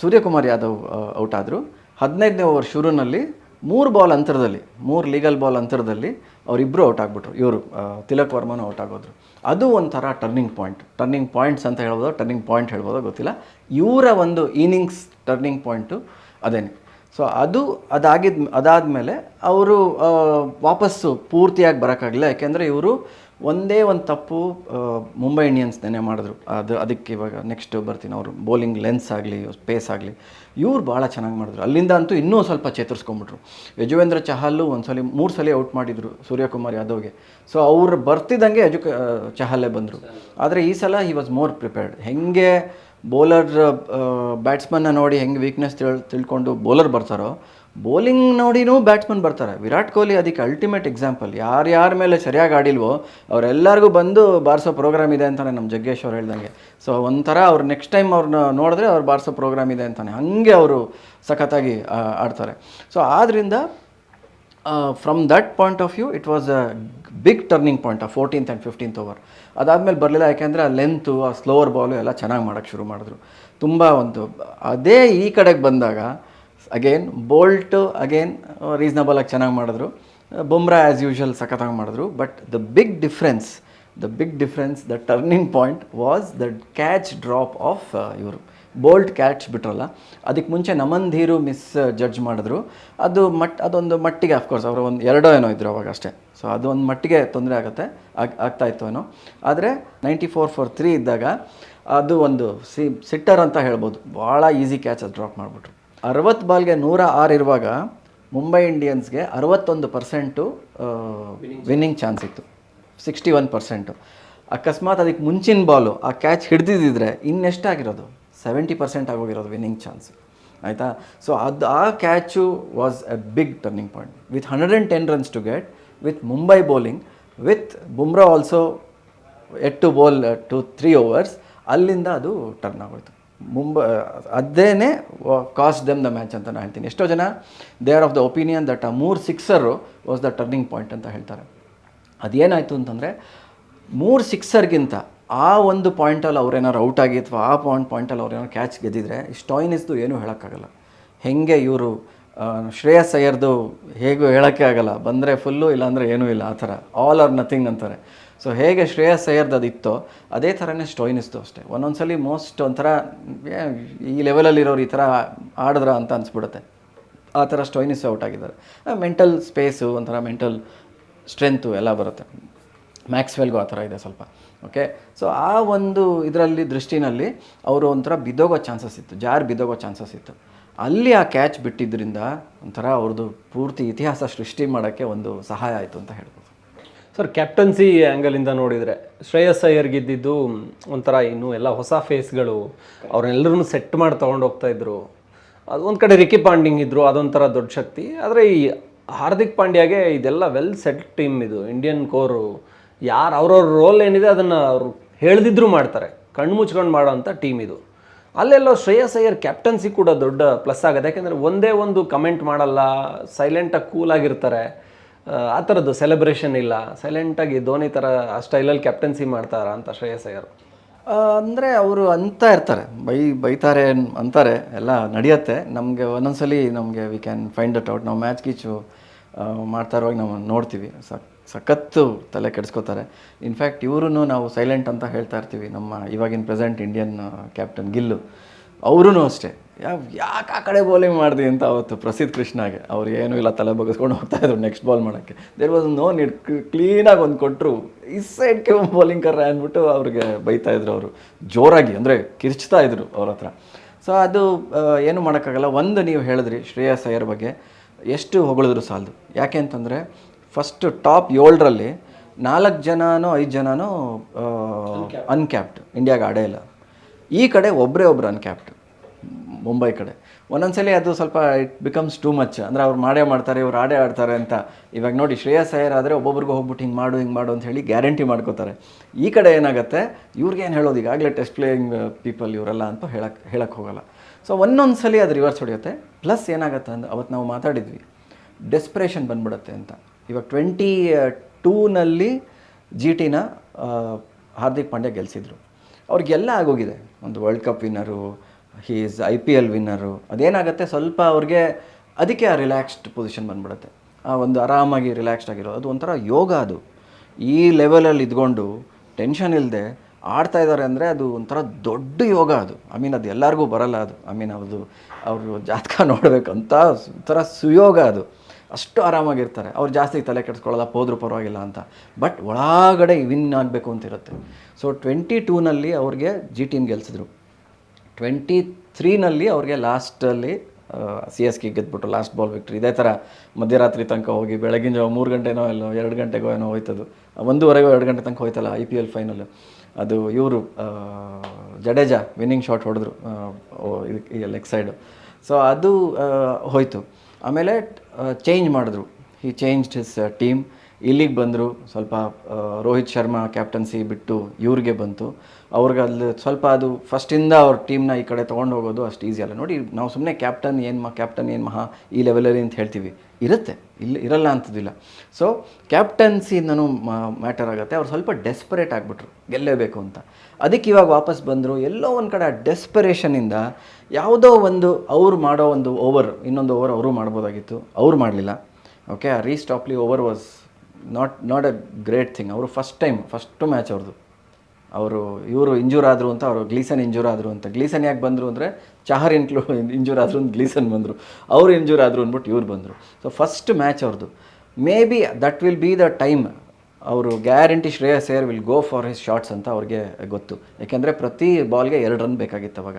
ಸೂರ್ಯಕುಮಾರ್ ಯಾದವ್ ಔಟ್ ಆದರು. ಹದಿನೈದನೇ ಓವರ್ ಶುರುನಲ್ಲಿ ಮೂರು ಬಾಲ್ ಅಂತರದಲ್ಲಿ ಮೂರು ಲೀಗಲ್ ಬಾಲ್ ಅಂತರದಲ್ಲಿ ಅವರಿಬ್ಬರು ಔಟ್ ಆಗಿಬಿಟ್ರು. ಇವರು ತಿಲಕ್ ವರ್ಮನು ಔಟ್ ಆಗೋದ್ರು. ಅದು ಒಂಥರ ಟರ್ನಿಂಗ್ ಪಾಯಿಂಟ್ ಟರ್ನಿಂಗ್ ಪಾಯಿಂಟ್ಸ್ ಅಂತ ಹೇಳ್ಬೋದು ಟರ್ನಿಂಗ್ ಪಾಯಿಂಟ್ ಹೇಳ್ಬೋದೋ ಗೊತ್ತಿಲ್ಲ. ಇವರ ಒಂದು ಇನ್ನಿಂಗ್ಸ್ ಟರ್ನಿಂಗ್ ಪಾಯಿಂಟು ಅದೇನೆ. ಸೊ ಅದು ಅದಾದ ಮೇಲೆ ಅವರು ವಾಪಸ್ಸು ಪೂರ್ತಿಯಾಗಿ ಬರೋಕ್ಕಾಗಲಿಲ್ಲ. ಯಾಕೆಂದರೆ ಇವರು ಒಂದೇ ಒಂದು ತಪ್ಪು ಮುಂಬೈ ಇಂಡಿಯನ್ಸ್ ನೆನೆ ಮಾಡಿದ್ರು. ಅದು ಅದಕ್ಕೆ ಇವಾಗ ನೆಕ್ಸ್ಟ್ ಬರ್ತೀನಿ ಅವರು. ಬೌಲಿಂಗ್ ಲೆನ್ಸ್ ಆಗಲಿ ಪೇಸ್ ಆಗಲಿ, ಇವ್ರು ಭಾಳ ಚೆನ್ನಾಗಿ ಮಾಡಿದ್ರು. ಅಲ್ಲಿಂದ ಅಂತೂ ಇನ್ನೂ ಸ್ವಲ್ಪ ಚೇತರಿಸ್ಕೊಂಬಿಟ್ರು ಯಜುವೇಂದ್ರ ಚಹಲ್ಲು ಒಂದು ಸಲ ಮೂರು ಸಲ ಔಟ್ ಮಾಡಿದರು ಸೂರ್ಯಕುಮಾರ್ ಯಾದವ್ಗೆ. ಸೊ ಅವ್ರು ಬರ್ತಿದ್ದಂಗೆ ಯಜು ಚಹಲ್ಲೇ ಬಂದರು. ಆದರೆ ಈ ಸಲ ಹಿ ವಾಸ್ ಮೋರ್ ಪ್ರಿಪೇರ್ಡ್ ಹೆಂಗೆ ಬೌಲರ್ ಬ್ಯಾಟ್ಸ್ಮನ್ನ ನೋಡಿ ಹೆಂಗೆ ವೀಕ್ನೆಸ್ ತಿಳ್, ತಿಳ್ಕೊಂಡು ಬೌಲರ್ ಬರ್ತಾರೋ ಬೌಲಿಂಗ್ ನೋಡಿನೂ ಬ್ಯಾಟ್ಸ್ಮನ್ ಬರ್ತಾರೆ. ವಿರಾಟ್ ಕೊಹ್ಲಿ ಅದಕ್ಕೆ ಅಲ್ಟಿಮೇಟ್ ಎಕ್ಸಾಂಪಲ್ ಯಾರ್ಯಾರ ಮೇಲೆ ಸರಿಯಾಗಿ ಆಡಿಲ್ವೋ ಅವರೆಲ್ಲರಿಗೂ ಬಂದು ಬಾರಿಸೋ ಪ್ರೋಗ್ರಾಮ್ ಇದೆ ಅಂತಾನೆ ನಮ್ಮ ಜಗ್ಗೇಶ್ ಅವ್ರು ಹೇಳ್ದಂಗೆ. ಸೊ ಒಂಥರ ಅವ್ರು ನೆಕ್ಸ್ಟ್ ಟೈಮ್ ಅವ್ರನ್ನ ನೋಡಿದ್ರೆ ಅವ್ರು ಬಾರಿಸೋ ಪ್ರೋಗ್ರಾಮ್ ಇದೆ ಅಂತಾನೆ. ಹಾಗೆ ಅವರು ಸಖತ್ತಾಗಿ ಆಡ್ತಾರೆ. ಸೊ ಆದ್ದರಿಂದ from that point of view it was a big turning point ಆ ಫೋರ್ಟೀನ್ತ್ ಆ್ಯಂಡ್ ಫಿಫ್ಟೀನ್ತ್ ಓವರ್ ಅದಾದಮೇಲೆ ಬರಲಿಲ್ಲ. ಯಾಕೆಂದರೆ ಆ ಲೆಂತು ಆ ಸ್ಲೋವರ್ ಬಾಲು ಎಲ್ಲ ಚೆನ್ನಾಗಿ ಮಾಡೋಕ್ಕೆ ಶುರು ಮಾಡಿದ್ರು. ತುಂಬ ಒಂದು, ಅದೇ ಈ ಕಡೆಗೆ ಬಂದಾಗ ಅಗೇನ್ ಬೋಲ್ಟು ಅಗೇನ್ ರೀಸ್ನಬಲಾಗಿ ಚೆನ್ನಾಗಿ ಮಾಡಿದ್ರು. ಬುಮ್ರಾ ಆ್ಯಸ್ ಯೂಶುವಲ್ ಸಖತ್ತಾಗಿ ಮಾಡಿದ್ರು. But the big difference the big difference the turning point was the catch drop of ಇವರು. ಬೋಲ್ಟ್ ಕ್ಯಾಚ್ ಬಿಟ್ರಲ್ಲ. ಅದಕ್ಕೆ ಮುಂಚೆ ನಮನ್ ಧೀರು ಮಿಸ್ ಜಡ್ಜ್ ಮಾಡಿದ್ರು. ಅದು ಮಟ್, ಅದೊಂದು ಮಟ್ಟಿಗೆ ಅಫ್ಕೋರ್ಸ್ ಅವರು ಒಂದು ಎರಡೋ ಏನೋ ಇದ್ರು ಅವಾಗ ಅಷ್ಟೇ. ಸೊ ಅದು ಒಂದು ಮಟ್ಟಿಗೆ ತೊಂದರೆ ಆಗುತ್ತೆ, ಆಗ್, ಆಗ್ತಾ ಇತ್ತು ಏನೋ. ಆದರೆ ನೈಂಟಿ ಫೋರ್ ಫೋರ್ ತ್ರೀ ಇದ್ದಾಗ, ಅದು ಒಂದು ಸಿ ಸಿಟ್ಟರ್ ಅಂತ ಹೇಳ್ಬೋದು. ಭಾಳ ಈಸಿ ಕ್ಯಾಚ್ ಅದು ಡ್ರಾಪ್ ಮಾಡಿಬಿಟ್ರು. ಅರವತ್ತು ಬಾಲ್ಗೆ ನೂರ ಆರು ಇರುವಾಗ ಮುಂಬೈ ಇಂಡಿಯನ್ಸ್ಗೆ ಅರವತ್ತೊಂದು ಪರ್ಸೆಂಟು ವಿನ್ನಿಂಗ್ ಚಾನ್ಸ್ ಇತ್ತು. Sixty one percent. ಅಕಸ್ಮಾತ್ ಅದಕ್ಕೆ ಮುಂಚಿನ ಬಾಲು ಆ ಕ್ಯಾಚ್ ಹಿಡ್ದಿದ್ದಿದ್ರೆ ಇನ್ನೆಷ್ಟಾಗಿರೋದು? ಸೆವೆಂಟಿ ಪರ್ಸೆಂಟ್ ಆಗೋಗಿರೋದು ವಿನ್ನಿಂಗ್ ಚಾನ್ಸ್ ಆಯಿತಾ? ಸೊ ಅದು ಆ catch was a big turning point with hundred and ten runs to get with Mumbai bowling with Bumrah also yet to bowl two three overs ಅಲ್ಲಿಂದ ಅದು turn ಆಗೋಯ್ತು. ಮುಂಬೈ, ಅದೇನೇ cost them the match ಅಂತ ನಾನು ಹೇಳ್ತೀನಿ. ಎಷ್ಟೋ ಜನ they are of the opinion that ಆ ಮೂರು sixers was the turning point ಅಂತ ಹೇಳ್ತಾರೆ. ಅದೇನಾಯಿತು ಅಂತಂದರೆ, ಮೂರು ಸಿಕ್ಸರ್ಗಿಂತ ಆ ಒಂದು ಪಾಯಿಂಟಲ್ಲಿ ಅವ್ರೇನಾರು ಔಟ್ ಆಗಿ ಅಥವಾ ಆ ಪಾಯಿಂಟ್ ಪಾಯಿಂಟಲ್ಲಿ ಅವ್ರೇನಾರು ಕ್ಯಾಚ್ ಗೆದ್ದಿದ್ರೆ ಸ್ಟಾಯ್ನಿಸ್ದು ಏನೂ ಹೇಳೋಕ್ಕಾಗಲ್ಲ. ಹೆಂಗೆ ಇವರು ಶ್ರೇಯಸ್ ಅಯ್ಯರ್ದು ಹೇಗೂ ಹೇಳೋಕ್ಕೆ ಆಗಲ್ಲ. ಬಂದರೆ ಫುಲ್ಲು ಇಲ್ಲಾಂದರೆ ಏನೂ ಇಲ್ಲ, ಆ ಥರ. ಆಲ್ ಆರ್ ನಥಿಂಗ್ ಅಂತಾರೆ. ಸೊ ಹೇಗೆ ಶ್ರೇಯಸ್ ಅಯ್ಯರ್ದದಿತ್ತೋ ಅದೇ ಥರನೇ ಸ್ಟೋಯ್ನಿಸ್ತು ಅಷ್ಟೇ. ಒಂದೊಂದ್ಸಲಿ ಮೋಸ್ಟ್ ಒಂಥರ ಈ ಲೆವೆಲಲ್ಲಿರೋರು ಈ ಥರ ಆಡಿದ್ರ ಅಂತ ಅನಿಸ್ಬಿಡುತ್ತೆ. ಆ ಥರ ಸ್ಟೋಯ್ನಿಸ್ ಔಟ್ ಆಗಿದ್ದಾರೆ. ಮೆಂಟಲ್ ಸ್ಪೇಸು, ಒಂಥರ ಮೆಂಟಲ್ ಸ್ಟ್ರೆಂತು ಎಲ್ಲ ಬರುತ್ತೆ. ಮ್ಯಾಕ್ಸ್ವೆಲ್ಗೂ ಆ ಥರ ಇದೆ ಸ್ವಲ್ಪ. ಓಕೆ? ಸೊ, ಆ ಒಂದು ಇದರಲ್ಲಿ ದೃಷ್ಟಿನಲ್ಲಿ ಅವರು ಒಂಥರ ಬಿದ್ದೋಗೋ ಚಾನ್ಸಸ್ ಇತ್ತು. ಜಾರ್ ಬಿದ್ದೋಗೋ ಚಾನ್ಸಸ್ ಇತ್ತು. ಅಲ್ಲಿ ಆ ಕ್ಯಾಚ್ ಬಿಟ್ಟಿದ್ದರಿಂದ ಒಂಥರ ಅವ್ರದ್ದು ಪೂರ್ತಿ ಇತಿಹಾಸ ಸೃಷ್ಟಿ ಮಾಡೋಕ್ಕೆ ಒಂದು ಸಹಾಯ ಆಯಿತು ಅಂತ ಹೇಳ್ಬೋದು. ಸರ್ ಕ್ಯಾಪ್ಟನ್ಸಿ ಆ್ಯಂಗಲಿಂದ ನೋಡಿದರೆ, ಶ್ರೇಯಸ್ ಅಯ್ಯರ್ ಗೆದ್ದಿದ್ದು ಒಂಥರ ಇನ್ನು ಎಲ್ಲ ಹೊಸ ಫೇಸ್ಗಳು ಅವ್ರನ್ನೆಲ್ಲರೂ ಸೆಟ್ ಮಾಡಿ ತೊಗೊಂಡು ಹೋಗ್ತಾ ಇದ್ರು. ಅದು ಒಂದು ಕಡೆ ರಿಕಿ ಪಾಂಡಿಂಗ್ ಇದ್ರು, ಅದೊಂಥರ ದೊಡ್ಡ ಶಕ್ತಿ. ಆದರೆ ಈ ಹಾರ್ದಿಕ್ ಪಾಂಡ್ಯಾಗೆ ಇದೆಲ್ಲ ವೆಲ್ ಸೆಟ್ ಟೀಮ್ ಇದು ಇಂಡಿಯನ್ ಕೋರು ಯಾರು ಅವ್ರವ್ರ ರೋಲ್ ಏನಿದೆ ಅದನ್ನು ಅವರು ಹೇಳ್ದಿದ್ರು ಮಾಡ್ತಾರೆ. ಕಣ್ಣು ಮುಚ್ಕೊಂಡು ಮಾಡೋವಂಥ ಟೀಮ್ ಇದು. ಅಲ್ಲೆಲ್ಲ ಶ್ರೇಯಸ್ ಅಯ್ಯರ್ ಕ್ಯಾಪ್ಟನ್ಸಿ ಕೂಡ ದೊಡ್ಡ ಪ್ಲಸ್ ಆಗುತ್ತೆ. ಯಾಕೆಂದರೆ ಒಂದೇ ಒಂದು ಕಮೆಂಟ್ ಮಾಡಲ್ಲ ಸೈಲೆಂಟಾಗಿ ಕೂಲಾಗಿರ್ತಾರೆ ಆ ಥರದ್ದು ಸೆಲೆಬ್ರೇಷನ್ ಇಲ್ಲ. ಸೈಲೆಂಟಾಗಿ ಧೋನಿ ಥರ ಆ ಸ್ಟೈಲಲ್ಲಿ ಕ್ಯಾಪ್ಟನ್ಸಿ ಮಾಡ್ತಾರ ಅಂತ ಶ್ರೇಯಸ್ ಅಯ್ಯರ್? ಅಂದರೆ ಅವರು ಅಂತ ಇರ್ತಾರೆ. ಬೈ, ಬೈತಾರೆ ಅಂತಾರೆ. ಎಲ್ಲ ನಡೆಯುತ್ತೆ. ನಮಗೆ ಒಂದೊಂದ್ಸಲಿ ನಮಗೆ we can find it out ನಾವು ಮ್ಯಾಚ್ ಗೀಚು ಮಾಡ್ತಾ ಇರುವಾಗ ನಾವು ನೋಡ್ತೀವಿ. ಸಕ್ ಸಖತ್ತು ತಲೆ ಕೆಡಿಸ್ಕೋತಾರೆ. ಇನ್ಫ್ಯಾಕ್ಟ್ ಇವ್ರೂ ನಾವು ಸೈಲೆಂಟ್ ಅಂತ ಹೇಳ್ತಾ ಇರ್ತೀವಿ. ನಮ್ಮ ಇವಾಗಿನ ಪ್ರೆಸೆಂಟ್ ಇಂಡಿಯನ್ ಕ್ಯಾಪ್ಟನ್ ಗಿಲ್ಲು. ಅವರೂ ಅಷ್ಟೇ. ಯಾವ ಯಾಕೆ ಆ ಕಡೆ ಬೌಲಿಂಗ್ ಮಾಡಿದೆ ಅಂತ ಅವತ್ತು ಪ್ರಸಿದ್ಧ ಕೃಷ್ಣಗೆ ಅವ್ರು ಏನೂ ಇಲ್ಲ ತಲೆ ಬಗ್ಗಿಸ್ಕೊಂಡು ಹೋಗ್ತಾ ಇದ್ರು ನೆಕ್ಸ್ಟ್ ಬಾಲ್ ಮಾಡೋಕ್ಕೆ. ದೇರ್ ವಾಸ್ ನೋ ನೀಡ್ ಕ್ಲೀನಾಗಿ ಒಂದು ಕೊಟ್ಟರು ಈ ಸೈಡ್ಗೆ ಬೌಲಿಂಗ್ ಕರ್ರೆ ಅಂದ್ಬಿಟ್ಟು ಅವ್ರಿಗೆ ಬೈತಾ ಇದ್ರು ಅವರು. ಜೋರಾಗಿ ಅಂದರೆ ಕಿರ್ಚ್ತಾ ಇದ್ರು ಅವ್ರ ಹತ್ರ. ಸೊ ಅದು ಏನು ಮಾಡೋಕ್ಕಾಗಲ್ಲ. ಒಂದು ನೀವು ಹೇಳಿದ್ರಿ ಶ್ರೇಯಸ್ ಅಯ್ಯರ್ ಬಗ್ಗೆ ಎಷ್ಟು ಹೊಗಳಿದ್ರು ಸಾಲದು? ಯಾಕೆ ಅಂತಂದರೆ ಫಸ್ಟ್ ಟಾಪ್ ಏಳರಲ್ಲಿ ನಾಲ್ಕು ಜನನೋ ಐದು ಜನನೋ ಅನ್ಕ್ಯಾಪ್ಟ್ ಇಂಡಿಯಾಗೆ ಆಡೇ ಇಲ್ಲ. ಈ ಕಡೆ ಒಬ್ಬರೇ ಒಬ್ಬರು ಅನ್ಕ್ಯಾಪ್ಟ್ ಮುಂಬೈ ಕಡೆ. ಒಂದೊಂದ್ಸಲಿ ಅದು ಸ್ವಲ್ಪ ಇಟ್ ಬಿಕಮ್ಸ್ ಟೂ ಮಚ್ ಅಂದರೆ ಅವ್ರು ಮಾಡೇ ಮಾಡ್ತಾರೆ, ಇವ್ರು ಆಡೇ ಆಡ್ತಾರೆ ಅಂತ. ಇವಾಗ ನೋಡಿ, ಶ್ರೇಯಸ್ ಅಯ್ಯರ್ ಆದರೆ ಒಬ್ಬೊಬ್ರಿಗೂ ಹೋಗ್ಬಿಟ್ಟು ಹಿಂಗೆ ಮಾಡು ಹಿಂಗೆ ಮಾಡು ಅಂತ ಹೇಳಿ ಗ್ಯಾರಂಟಿ ಮಾಡ್ಕೋತಾರೆ. ಈ ಕಡೆ ಏನಾಗುತ್ತೆ ಇವ್ರಿಗೇನು ಹೇಳೋದು ಈಗಾಗಲೇ ಟೆಸ್ಟ್ ಪ್ಲೇಯಿಂಗ್ ಪೀಪಲ್ ಇವರೆಲ್ಲ ಅಂತ ಹೇಳಕ್ಕೆ ಹೇಳಕ್ಕೆ ಹೋಗಲ್ಲ. ಸೊ ಒಂದೊಂದು ಅದು ರಿವರ್ಸ್ ಹೊಡೆಯುತ್ತೆ. ಪ್ಲಸ್ ಏನಾಗುತ್ತೆ ಅಂದರೆ ಅವತ್ತು ನಾವು ಮಾತಾಡಿದ್ವಿ. ಡೆಸ್ಪ್ರೇಷನ್ ಬಂದ್ಬಿಡುತ್ತೆ ಅಂತ. ಇವಾಗ ಟ್ವೆಂಟಿ ಟೂನಲ್ಲಿ ಜಿ ಟಿನ ಹಾರ್ದಿಕ್ ಪಾಂಡ್ಯ ಗೆಲ್ಲಿಸಿದ್ರು ಅವ್ರಿಗೆಲ್ಲ ಆಗೋಗಿದೆ. ಒಂದು world cup winner he's I P L winner ಅದೇನಾಗುತ್ತೆ? ಸ್ವಲ್ಪ ಅವ್ರಿಗೆ ಅದಕ್ಕೆ ಆ ರಿಲ್ಯಾಕ್ಸ್ಡ್ ಪೊಸಿಷನ್ ಬಂದ್ಬಿಡುತ್ತೆ. ಆ ಒಂದು ಆರಾಮಾಗಿ ರಿಲ್ಯಾಕ್ಸ್ಡ್ ಆಗಿರೋ ಅದು ಒಂಥರ ಯೋಗ ಅದು. ಈ ಲೆವೆಲಲ್ಲಿ ಇದ್ಕೊಂಡು ಟೆನ್ಷನ್ ಇಲ್ಲದೆ ಆಡ್ತಾ ಇದ್ದಾರೆ ಅಂದರೆ ಅದು ಒಂಥರ ದೊಡ್ಡ ಯೋಗ ಅದು. ಐ ಮೀನ್ ಅದು ಎಲ್ಲರಿಗೂ ಬರಲ್ಲ ಅದು. ಐ ಮೀನ್ ಅದು ಅವರು ಜಾತಕ ನೋಡಬೇಕಂತ ಒಂಥರ ಸುಯೋಗ ಅದು. ಅಷ್ಟು ಆರಾಮಾಗಿರ್ತಾರೆ. ಅವ್ರು ಜಾಸ್ತಿ ತಲೆ ಕೆಡಿಸ್ಕೊಳ್ಳಲ್ಲ, ಹೋದ್ರೂ ಪರವಾಗಿಲ್ಲ ಅಂತ. ಬಟ್ ಒಳಗಡೆ ವಿನ್ ಆಗಬೇಕು ಅಂತಿರುತ್ತೆ ಸೊ ಟ್ವೆಂಟಿ ಟೂನಲ್ಲಿ ಅವ್ರಿಗೆ ಜಿ ಟೀಮ್ ಗೆಲ್ಸಿದ್ರು. ಟ್ವೆಂಟಿ ತ್ರೀನಲ್ಲಿ ಅವ್ರಿಗೆ ಲಾಸ್ಟಲ್ಲಿ ಸಿ ಎಸ್ ಕೆ ಗೆದ್ಬಿಟ್ಟು ಲಾಸ್ಟ್ ಬಾಲ್ ವಿಕ್ಟ್ರಿ ಇದೇ ಥರ ಮಧ್ಯರಾತ್ರಿ ತನಕ ಹೋಗಿ ಬೆಳಗಿನ ಜಾವ ಮೂರು ಗಂಟೆನೋ ಎಲ್ಲೋ ಎರಡು ಗಂಟೆಗೋ ಏನೋ ಹೋಯ್ತದು. ಒಂದೂವರೆಗೋ ಎರಡು ಗಂಟೆ ತನಕ ಹೋಯ್ತಲ್ಲ ಐ ಪಿ ಎಲ್ ಫೈನಲ್ ಅದು ಇವರು ಜಡೇಜಾ ವಿನ್ನಿಂಗ್ ಶಾಟ್ ಹೊಡೆದ್ರು ಇದಕ್ಕೆ ಲೆಗ್ ಸೈಡು ಸೊ ಅದು ಹೋಯಿತು ಹೋಯ್ತು. ಆಮೇಲೆ ಚೇಂಜ್ ಮಾಡಿದ್ರು. ಈ ಚೇಂಜ್ಡ್ ಹಿಸ್ ಟೀಮ್ ಇಲ್ಲಿಗೆ ಬಂದರು. ಸ್ವಲ್ಪ ರೋಹಿತ್ ಶರ್ಮಾ ಕ್ಯಾಪ್ಟನ್ಸಿ ಬಿಟ್ಟು ಇವ್ರಿಗೆ ಬಂತು. ಅವ್ರಿಗೆ ಅಲ್ಲಿ ಸ್ವಲ್ಪ ಅದು ಫಸ್ಟಿಂದ ಅವ್ರ ಟೀಮ್ನ ಈ ಕಡೆ ತೊಗೊಂಡು ಹೋಗೋದು ಅಷ್ಟು ಈಸಿ ಅಲ್ಲ. ನೋಡಿ, ನಾವು ಸುಮ್ಮನೆ ಕ್ಯಾಪ್ಟನ್ ಏನು ಮಾ ಕ್ಯಾಪ್ಟನ್ ಏನು ಮಹಾ ಈ ಲೆವೆಲಲ್ಲಿ ಅಂತ ಹೇಳ್ತೀವಿ. ಇರುತ್ತೆ. ಇಲ್ಲಿ, ಇರಲ್ಲ ಅಂತದಿಲ್ಲ ಸೊ ಕ್ಯಾಪ್ಟನ್ಸಿಂದನೂ ಮ್ಯಾಟರ್ ಆಗುತ್ತೆ. ಅವ್ರು ಸ್ವಲ್ಪ ಡೆಸ್ಪರೇಟ್ ಆಗಿಬಿಟ್ರು. ಗೆಲ್ಲೇಬೇಕು ಅಂತ. ಅದಕ್ಕೆ ಇವಾಗ ವಾಪಸ್ ಬಂದರು. ಎಲ್ಲೋ ಒಂದು ಕಡೆ ಡೆಸ್ಪರೇಷನಿಂದ ಯಾವುದೋ ಒಂದು ಅವ್ರು ಮಾಡೋ ಒಂದು ಓವರ್ ಇನ್ನೊಂದು ಓವರ್ ಅವರು ಮಾಡ್ಬೋದಾಗಿತ್ತು. ಅವ್ರು ಮಾಡಲಿಲ್ಲ. ಓಕೆ ಆ Reece Topley over was not not a great thing ಅವರು ಫಸ್ಟ್ ಟೈಮ್ ಫಸ್ಟು ಮ್ಯಾಚ್ ಅವ್ರದ್ದು. ಅವರು, ಇವರು ಇಂಜೂರ್ ಆದರು ಅಂತ, ಅವರು ಗ್ಲೀಸನ್ ಇಂಜೂರ್ ಆದರು ಅಂತ. ಗ್ಲೀಸನ್ ಯಾಕೆ ಬಂದರು ಅಂದರೆ ಚಹರ್ ಇನ್ಕ್ಲೂ ಇಂಜೂರ್ ಆದರು ಅಂತ ಗ್ಲೀಸನ್ ಬಂದರು. ಅವ್ರು ಇಂಜೂರ್ ಆದರು ಅಂದ್ಬಿಟ್ಟು ಇವ್ರು ಬಂದರು. ಸೊ ಫಸ್ಟ್ ಮ್ಯಾಚ್ ಅವ್ರದ್ದು. Maybe that will be the time ಅವರು guarantee Shreyas Iyer will go for his shots ಅಂತ ಅವ್ರಿಗೆ ಗೊತ್ತು. ಯಾಕೆಂದರೆ ಪ್ರತಿ ಬಾಲ್ಗೆ ಎರಡು ರನ್ ಬೇಕಾಗಿತ್ತು ಅವಾಗ.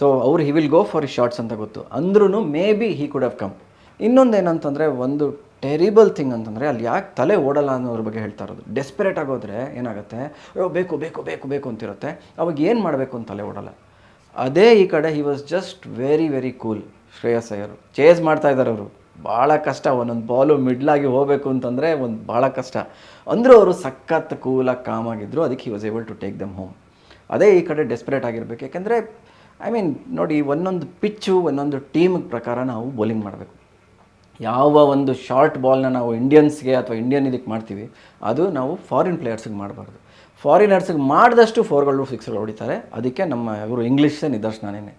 ಸೊ ಅವ್ರು he will go for his shots ಅಂತ ಗೊತ್ತು. ಅಂದ್ರೂ maybe he could have come ಇನ್ನೊಂದು ಏನಂತಂದರೆ ಒಂದು ಟೆರಿಬಲ್ ಥಿಂಗ್ ಅಂತಂದರೆ ಅಲ್ಲಿ ಯಾಕೆ ತಲೆ ಓಡಲ್ಲ ಅನ್ನೋದ್ರ ಬಗ್ಗೆ ಹೇಳ್ತಾ ಇರೋದು. ಡೆಸ್ಪರೇಟ್ ಆಗೋದ್ರೆ ಏನಾಗುತ್ತೆ? ಅಯ್ಯೋ, ಬೇಕು ಬೇಕು ಬೇಕು ಬೇಕು ಅಂತಿರುತ್ತೆ. ಅವಾಗ ಏನು ಮಾಡಬೇಕು ಅಂತ ತಲೆ ಓಡಲ್ಲ. ಅದೇ ಈ ಕಡೆ he was just very very cool Shreyas Iyer. Chase ಮಾಡ್ತಾ ಇದ್ದಾರೆ ಅವರು. ಭಾಳ ಕಷ್ಟ. ಒಂದೊಂದು ಬಾಲು ಮಿಡ್ಲಾಗಿ ಹೋಗಬೇಕು ಅಂತಂದರೆ ಒಂದು ಭಾಳ ಕಷ್ಟ. ಅಂದರೂ ಅವರು ಸಖತ್ ಕೂಲಾಗಿ ಕಾಮಾಗಿದ್ದರು ಅದಕ್ಕೆ he was able to take them home ಅದೇ ಈ ಕಡೆ ಡೆಸ್ಪರೇಟ್ ಆಗಿರಬೇಕು. ಯಾಕೆಂದರೆ ಐ ಮೀನ್ ನೋಡಿ, ಒಂದೊಂದು ಪಿಚ್ಚು ಒಂದೊಂದು ಟೀಮ್ ಪ್ರಕಾರ ನಾವು ಬೌಲಿಂಗ್ ಮಾಡಬೇಕು. ಯಾವ ಒಂದು ಶಾರ್ಟ್ ಬಾಲ್ನ ನಾವು ಇಂಡಿಯನ್ಸ್ಗೆ ಅಥವಾ ಇಂಡಿಯನ್ ಇದಕ್ಕೆ ಮಾಡ್ತೀವಿ, ಅದು ನಾವು ಫಾರಿನ್ ಪ್ಲೇಯರ್ಸಿಗೆ ಮಾಡಬಾರ್ದು. ಫಾರಿನರ್ಸಿಗೆ ಮಾಡಿದಷ್ಟು ಫೋರ್ಗಳು ಸಿಕ್ಸ್ಗಳು ಹೊಡಿತಾರೆ. ಅದಕ್ಕೆ ನಮ್ಮ ಇವರು ಇಂಗ್ಲೀಷೇ ನಿದರ್ಶನನೇ.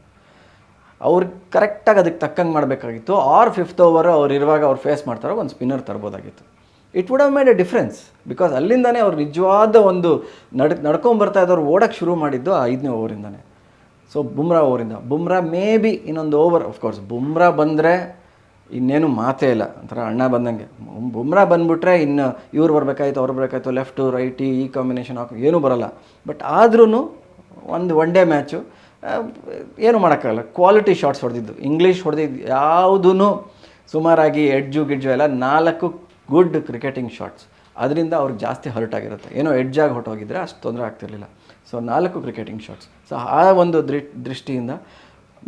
ಅವ್ರು ಕರೆಕ್ಟಾಗಿ ಅದಕ್ಕೆ ತಕ್ಕಂಗೆ ಮಾಡಬೇಕಾಗಿತ್ತು. ಆರ್ ಫಿಫ್ತ್ ಓವರ್ ಅವ್ರು ಇರುವಾಗ ಅವ್ರು ಫೇಸ್ ಮಾಡ್ತಾರೋ, ಒಂದು spinner ತರ್ಬೋದಾಗಿತ್ತು. It would have made a difference because ಅಲ್ಲಿಂದನೇ ಅವ್ರು ನಿಜವಾದ ಒಂದು ನಡ್ ನಡ್ಕೊಂಬರ್ತಾ ಇದ್ದವ್ರು ಓಡೋಕ್ಕೆ ಶುರು ಮಾಡಿದ್ದು ಆ ಐದನೇ ಓವರಿಂದನೇ ಸೊ ಬುಮ್ರಾ ಓವರಿಂದ ಬುಮ್ರಾ ಮೇ ಬಿ ಇನ್ನೊಂದು ಓವರ್ ಆಫ್ಕೋರ್ಸ್ ಬುಮ್ರಾ ಬಂದರೆ ಇನ್ನೇನು ಮಾತೇ ಇಲ್ಲ. ಒಂಥರ ಅಣ್ಣ ಬಂದಂಗೆ. ಬುಮ್- ಬುಮ್ರಾ ಬಂದ್ಬಿಟ್ರೆ ಇನ್ನು ಇವ್ರು ಬರಬೇಕಾಯ್ತು, ಅವ್ರು ಬರಬೇಕಾಯ್ತು ಲೆಫ್ಟು ರೈಟಿ ಈ ಕಾಂಬಿನೇಷನ್ ಹಾಕಿ, ಏನೂ ಬರಲ್ಲ. ಬಟ್ ಆದ್ರೂ ಒಂದು ಒನ್ ಡೇ ಮ್ಯಾಚು ಏನು ಮಾಡೋಕ್ಕಾಗಲ್ಲ. ಕ್ವಾಲಿಟಿ ಶಾಟ್ಸ್ ಹೊಡೆದಿದ್ದು. ಇಂಗ್ಲೀಷ್ ಹೊಡೆದಿದ್ದು ಯಾವುದೂ ಸುಮಾರಾಗಿ ಎಡ್ಜು ಗಿಡ್ಜು ಎಲ್ಲ ನಾಲ್ಕು ಗುಡ್ ಕ್ರಿಕೆಟಿಂಗ್ ಶಾಟ್ಸ್ ಅದರಿಂದ ಅವ್ರಿಗೆ ಜಾಸ್ತಿ ಹರ್ಟ್ ಆಗಿರುತ್ತೆ. ಏನೋ ಎಡ್ಜಾಗಿ ಹೊರಟೋಗಿದ್ರೆ ಅಷ್ಟು ತೊಂದರೆ ಆಗ್ತಿರಲಿಲ್ಲ. ಸೊ ನಾಲ್ಕು ಕ್ರಿಕೆಟಿಂಗ್ ಶಾಟ್ಸ್ ಸೊ ಆ ಒಂದು ದೃಷ್ಟಿಯಿಂದ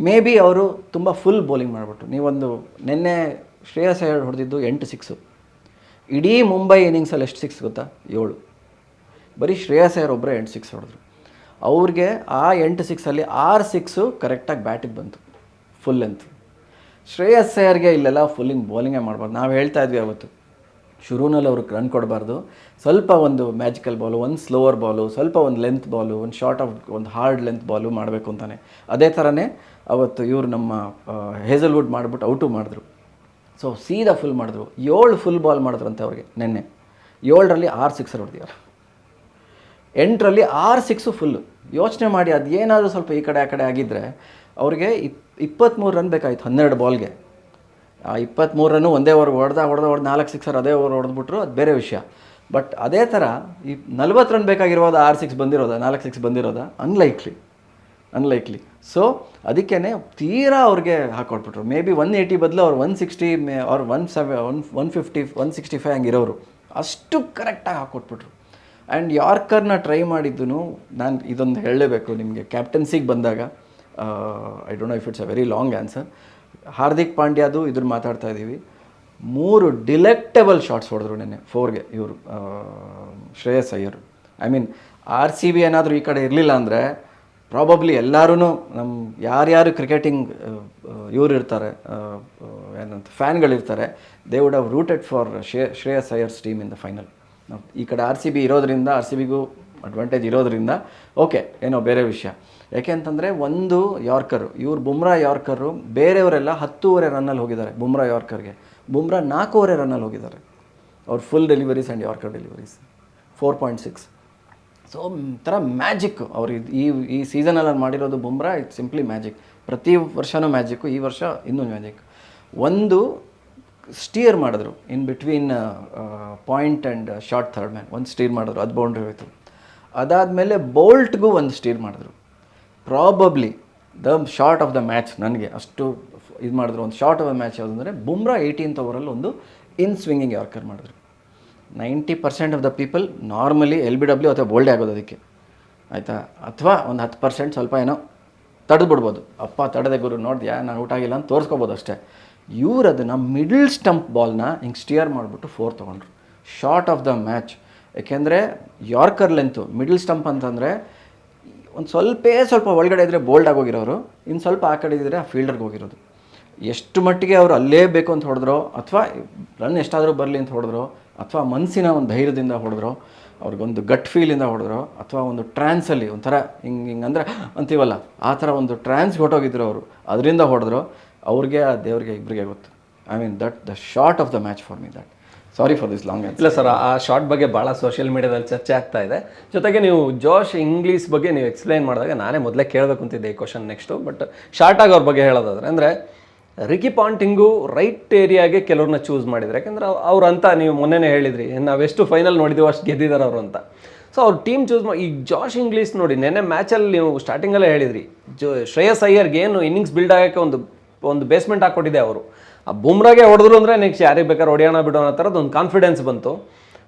ಮೇ ಬಿ ಅವರು ತುಂಬ ಫುಲ್ ಬೌಲಿಂಗ್ ಮಾಡಿಬಿಟ್ರು. ನೀವೊಂದು ನಿನ್ನೆ ಶ್ರೇಯಸ್ ಅಯ್ಯರ್ ಹೊಡೆದಿದ್ದು ಎಂಟು ಸಿಕ್ಸು ಇಡೀ ಮುಂಬೈ ಇನ್ನಿಂಗ್ಸಲ್ಲಿ ಎಷ್ಟು ಸಿಕ್ಸ್ ಗೊತ್ತಾ? ಏಳು. ಬರೀ ಶ್ರೇಯಸ್ ಅಯ್ಯರ್ ಒಬ್ಬರೇ ಎಂಟು ಸಿಕ್ಸ್ ಹೊಡೆದ್ರು. ಅವ್ರಿಗೆ ಆ ಎಂಟು ಸಿಕ್ಸಲ್ಲಿ ಆರು ಸಿಕ್ಸು ಕರೆಕ್ಟಾಗಿ ಬ್ಯಾಟಿಗೆ ಬಂತು. ಫುಲ್ ಲೆಂತ್ ಶ್ರೇಯಸ್ ಅಯ್ಯರ್ಗೆ ಇಲ್ಲೆಲ್ಲ ಫುಲ್ಲಿಂಗ್ ಬೌಲಿಂಗೇ ಮಾಡ್ಬಾರ್ದು. ನಾವು ಹೇಳ್ತಾ ಇದ್ವಿ ಅವತ್ತು. ಶುರುನಲ್ಲಿ ಅವ್ರಿಗೆ ರನ್ ಕೊಡಬಾರ್ದು. ಸ್ವಲ್ಪ ಒಂದು ಮ್ಯಾಜಿಕಲ್ ಬಾಲು ಒಂದು ಸ್ಲೋವರ್ ಬಾಲು ಸ್ವಲ್ಪ ಒಂದು ಲೆಂತ್ ಬಾಲು ಒಂದು ಶಾರ್ಟ್ ಆಫ್ ಒಂದು ಹಾರ್ಡ್ ಲೆಂತ್ ಬಾಲು ಮಾಡಬೇಕು ಅಂತಾನೆ. ಅದೇ ಥರನೇ ಅವತ್ತು ಇವರು ನಮ್ಮ ಹೇಸಲ್ವುಡ್ ಮಾಡಿಬಿಟ್ಟು ಔಟು ಮಾಡಿದ್ರು. ಸೊ ಸೀದಾ ಫುಲ್ ಮಾಡಿದ್ರು. ಏಳು ಫುಲ್ ಬಾಲ್ ಮಾಡಿದ್ರಂತೆ ಅವ್ರಿಗೆ ನಿನ್ನೆ. ಏಳರಲ್ಲಿ ಆರು ಸಿಕ್ಸರ್ ಹೊಡೆದಿದ್ದಾರೆ ಎಂಟರಲ್ಲಿ ಆರು ಸಿಕ್ಸು ಫುಲ್ಲು ಯೋಚನೆ ಮಾಡಿ ಅದು ಏನಾದರೂ ಸ್ವಲ್ಪ ಈ ಕಡೆ ಆ ಕಡೆ ಆಗಿದ್ದರೆ ಅವ್ರಿಗೆ ಇಪ್ ಇಪ್ಪತ್ತ್ಮೂರು ರನ್ ಬೇಕಾಗಿತ್ತು ಹನ್ನೆರಡು ಬಾಲ್ಗೆ ಆ ಇಪ್ಪತ್ತ್ಮೂರು ರನ್ನು ಒಂದೇ ಓವರ್ ಹೊಡೆದ ಹೊಡೆದ, ಹೊಡೆದು, ನಾಲ್ಕು ಸಿಕ್ಸರ್ ಅದೇ ಓವರ್ ಹೊಡೆದ್ಬಿಟ್ರು, ಅದು ಬೇರೆ ವಿಷಯ. ಬಟ್ ಅದೇ ಥರ ಈ ನಲ್ವತ್ತು ರನ್ ಬೇಕಾಗಿರೋದು ಆರು ಸಿಕ್ಸ್ ಬಂದಿರೋದ, ನಾಲ್ಕು ಸಿಕ್ಸ್ ಬಂದಿರೋದ? ಅನ್ಲೈಕ್ಲಿ ಅನ್ಲೈಕ್ಲಿ ಸೊ ಅದಕ್ಕೇ ತೀರಾ ಅವ್ರಿಗೆ ಹಾಕೊಟ್ಬಿಟ್ರು ಮೇ ಬಿ ಒನ್ ಏಯ್ಟಿ ಬದಲು ಅವ್ರು ಒನ್ ಸಿಕ್ಸ್ಟಿ ಮೇ ಅವ್ರು one seven one one fifty one sixty five ಹಂಗಿರೋರು. ಅಷ್ಟು ಕರೆಕ್ಟಾಗಿ ಹಾಕ್ಕೊಟ್ಬಿಟ್ರು ಆ್ಯಂಡ್ ಯಾರ್ಕರ್ನ ಟ್ರೈ ಮಾಡಿದ್ದು ನಾನು ಇದೊಂದು ಹೇಳಲೇಬೇಕು ನಿಮಗೆ. ಕ್ಯಾಪ್ಟನ್ಸಿಗೆ ಬಂದಾಗ I don't know if it's a very long answer Hardik ಪಾಂಡ್ಯದು ಇದ್ರ ಮಾತಾಡ್ತಾ ಇದ್ದೀವಿ ಮೂರು ಡಿಲೆಕ್ಟಬಲ್ ಶಾಟ್ಸ್ ಹೊಡೆದ್ರು ನೆನ್ನೆ ಫೋರ್ಗೆ ಇವರು Shreyas Iyer. I mean R C B ಏನಾದರೂ ಈ ಕಡೆ ಇರಲಿಲ್ಲ ಅಂದರೆ ಪ್ರಾಬಬ್ಲಿ ಎಲ್ಲರೂ ನಮ್ಮ ಯಾರ್ಯಾರು ಕ್ರಿಕೆಟಿಂಗ್ ಇವ್ರು ಇರ್ತಾರೆ ಏನಂತ, ಫ್ಯಾನ್ಗಳಿರ್ತಾರೆ they would have rooted for Shri Shreyas Iyer's team in the final ಈ ಕಡೆ ಆರ್ ಸಿ ಬಿ ಇರೋದ್ರಿಂದ ಆರ್ ಸಿ ಬಿಗೂ ಅಡ್ವಾಂಟೇಜ್ ಇರೋದ್ರಿಂದ ಓಕೆ ಏನೋ ಬೇರೆ ವಿಷಯ. ಯಾಕೆ ಅಂತಂದರೆ, ಒಂದು ಯಾರ್ಕರು ಇವ್ರು ಬುಮ್ರಾ ಯಾರ್ಕರು ಬೇರೆಯವರೆಲ್ಲ ಹತ್ತೂವರೆ ರನ್ನಲ್ಲಿ ಹೋಗಿದ್ದಾರೆ ಬುಮ್ರಾ ಯಾರ್ಕರ್ಗೆ ಬುಮ್ರಾ ನಾಲ್ಕೂವರೆ ರನ್ನಲ್ಲಿ ಹೋಗಿದ್ದಾರೆ. ಅವ್ರು full deliveries and yorker deliveries four point six so ಒಂಥರ ಮ್ಯಾಜಿಕ್ ಅವ್ರು ಈ ಈ ಸೀಸನಲ್ಲಿ ಮಾಡಿರೋದು ಬುಮ್ರಾ ಇಟ್ಸ್ ಸಿಂಪ್ಲಿ ಮ್ಯಾಜಿಕ್ ಪ್ರತಿ ವರ್ಷವೂ ಮ್ಯಾಜಿಕ್ಕು ಈ ವರ್ಷ ಇನ್ನೂ ಮ್ಯಾಜಿಕ್ ಒಂದು ಸ್ಟೀರ್ ಮಾಡಿದ್ರು in between point and short third man ಒಂದು ಸ್ಟೀರ್ ಮಾಡಿದ್ರು, ಅದು ಬೌಂಡ್ರಿ ಹೋಯಿತು. ಅದಾದಮೇಲೆ ಬೋಲ್ಟ್ಗೂ ಒಂದು ಸ್ಟೀರ್ ಮಾಡಿದ್ರು. Probably the shot of the match ನನಗೆ ಅಷ್ಟು ಇದು ಮಾಡಿದ್ರು. ಒಂದು ಶಾರ್ಟ್ ಆಫ್ ದ ಮ್ಯಾಚ್ ಯಾವುದು ಅಂದರೆ ಬುಮ್ರಾ ಏಯ್ಟೀನ್ತ್ ಓವರಲ್ಲಿ ಒಂದು ಇನ್ ಸ್ವಿಂಗಿಂಗ್ ಯಾರ್ಕರ್ ಮಾಡಿದ್ರು. Ninety percent of the people normally L B W ಅಥವಾ ಬೋಲ್ಡೇ ಆಗೋದು ಅದಕ್ಕೆ. ಆಯಿತಾ? ಅಥವಾ ಒಂದು ಹತ್ತು ಪರ್ಸೆಂಟ್ ಸ್ವಲ್ಪ ಏನೋ ತಡೆದ್ಬಿಡ್ಬೋದು. ಅಪ್ಪ ತಡೆದೆ ಗುರು, ನೋಡಿದ್ಯಾ? ನಾನು ಊಟ ಆಗಿಲ್ಲ ಅಂತ ತೋರಿಸ್ಕೋಬೋದು ಅಷ್ಟೇ. ಇವ್ರು ಅದನ್ನು ಮಿಡಲ್ ಸ್ಟಂಪ್ ಬಾಲ್ನ ಹಿಂಗೆ ಸ್ಟಿಯರ್ ಮಾಡಿಬಿಟ್ಟು ಫೋರ್ ತೊಗೊಂಡ್ರು. ಶಾರ್ಟ್ ಆಫ್ ದ ಮ್ಯಾಚ್ ಯಾಕೆಂದರೆ ಯಾರ್ಕರ್ ಲೆಂತು ಮಿಡಲ್ ಸ್ಟಂಪ್ ಅಂತಂದರೆ ಒಂದು ಸ್ವಲ್ಪೇ ಸ್ವಲ್ಪ ಒಳಗಡೆ ಇದ್ದರೆ ಬೋಲ್ಡ್ ಆಗೋಗಿರೋರು ಇನ್ನು ಸ್ವಲ್ಪ ಆ ಕಡೆ ಇದ್ದರೆ ಆ ಫೀಲ್ಡರ್ಗೆ ಹೋಗಿರೋದು. ಎಷ್ಟು ಮಟ್ಟಿಗೆ ಅವರು ಅಲ್ಲೇ ಬೇಕು ಅಂತ ಹೊಡೆದ್ರೋ, ಅಥವಾ ರನ್ ಎಷ್ಟಾದರೂ ಬರಲಿ ಅಂತ ಹೊಡೆದ್ರೋ, ಅಥವಾ ಮನಸ್ಸಿನ ಒಂದು ಧೈರ್ಯದಿಂದ ಹೊಡೆದ್ರೋ, ಅವ್ರಿಗೊಂದು ಗಟ್ ಫೀಲಿಂದ ಹೊಡೆದ್ರೋ, ಅಥವಾ ಒಂದು ಟ್ರಾನ್ಸಲ್ಲಿ ಒಂಥರ ಹಿಂಗೆ ಹಿಂಗೆ ಅಂದರೆ, ಅಂತೀವಲ್ಲ, ಆ ಥರ ಒಂದು ಟ್ರಾನ್ಸ್ ಹೊಟ್ಟೋಗಿದ್ರು ಅವರು, ಅದರಿಂದ ಹೊಡೆದ್ರು, ಅವ್ರಿಗೆ ಆ ದೇವ್ರಿಗೆ ಇಬ್ಬರಿಗೆ ಗೊತ್ತು. I mean that the shot of the match for me that sorry for this long ಇಲ್ಲ ಸರ್, ಆ ಶಾರ್ಟ್ ಬಗ್ಗೆ ಭಾಳ ಸೋಷಿಯಲ್ ಮೀಡಿಯಾದಲ್ಲಿ ಚರ್ಚೆ ಆಗ್ತಾ ಇದೆ. ಜೊತೆಗೆ ನೀವು ಜೋಶ್ ಇಂಗ್ಲೀಷ್ ಬಗ್ಗೆ ನೀವು ಎಕ್ಸ್ಪ್ಲೈನ್ ಮಾಡಿದಾಗ ನಾನೇ ಮೊದಲೇ ಕೇಳಬೇಕು ಅಂತಿದ್ದೆ ಈ ಕ್ವಶನ್ ನೆಕ್ಸ್ಟು ಬಟ್ ಶಾರ್ಟಾಗಿ ಅವ್ರ ಬಗ್ಗೆ ಹೇಳೋದಾದ್ರೆ, ಅಂದರೆ ರಿಕಿ ಪಾಂಟಿಂಗು ರೈಟ್ ಏರಿಯಾಗೆ ಕೆಲವ್ರನ್ನ ಚೂಸ್ ಮಾಡಿದ್ರು, ಯಾಕಂದ್ರೆ ಅವ್ರು ಅಂತ ನೀವು ಮೊನ್ನೆನೇ ಹೇಳಿದ್ರಿ ನಾವೆಷ್ಟು ಫೈನಲ್ ನೋಡಿದ್ದೀವಿ ಅಷ್ಟು ಗೆದ್ದಿದ್ದಾರೆ ಅವರು ಅಂತ. ಸೊ ಅವ್ರ ಟೀಮ್ ಚೂಸ್ ಮಾಡಿ ಈಗ ಜಾಶ್ ಇಂಗ್ಲೀಷ್ ನೋಡಿ, ನೆನ್ನೆ ಮ್ಯಾಚಲ್ಲಿ ನೀವು ಸ್ಟಾರ್ಟಿಂಗಲ್ಲೇ ಹೇಳಿದ್ರಿ, ಜೋ ಶ್ರೇಯಸ್ ಅಯ್ಯರ್ಗೆ ಏನು ಇನ್ನಿಂಗ್ಸ್ ಬಿಲ್ಡ್ ಆಗೋಕ್ಕೆ ಒಂದು ಒಂದು ಬೇಸ್ಮೆಂಟ್ ಹಾಕ್ಕೊಟ್ಟಿದೆ ಅವರು. ಆ ಬುಮ್ರಾಗೆ ಹೊಡೆದ್ರು ಅಂದರೆ ನೆಕ್ಸ್ಟ್ ಯಾರಿಗೆ ಬೇಕಾದ್ರೆ ಹೊಡೆಯೋಣ ಬಿಡೋಣ ಥರದ್ದು ಒಂದು ಕಾನ್ಫಿಡೆನ್ಸ್ ಬಂತು.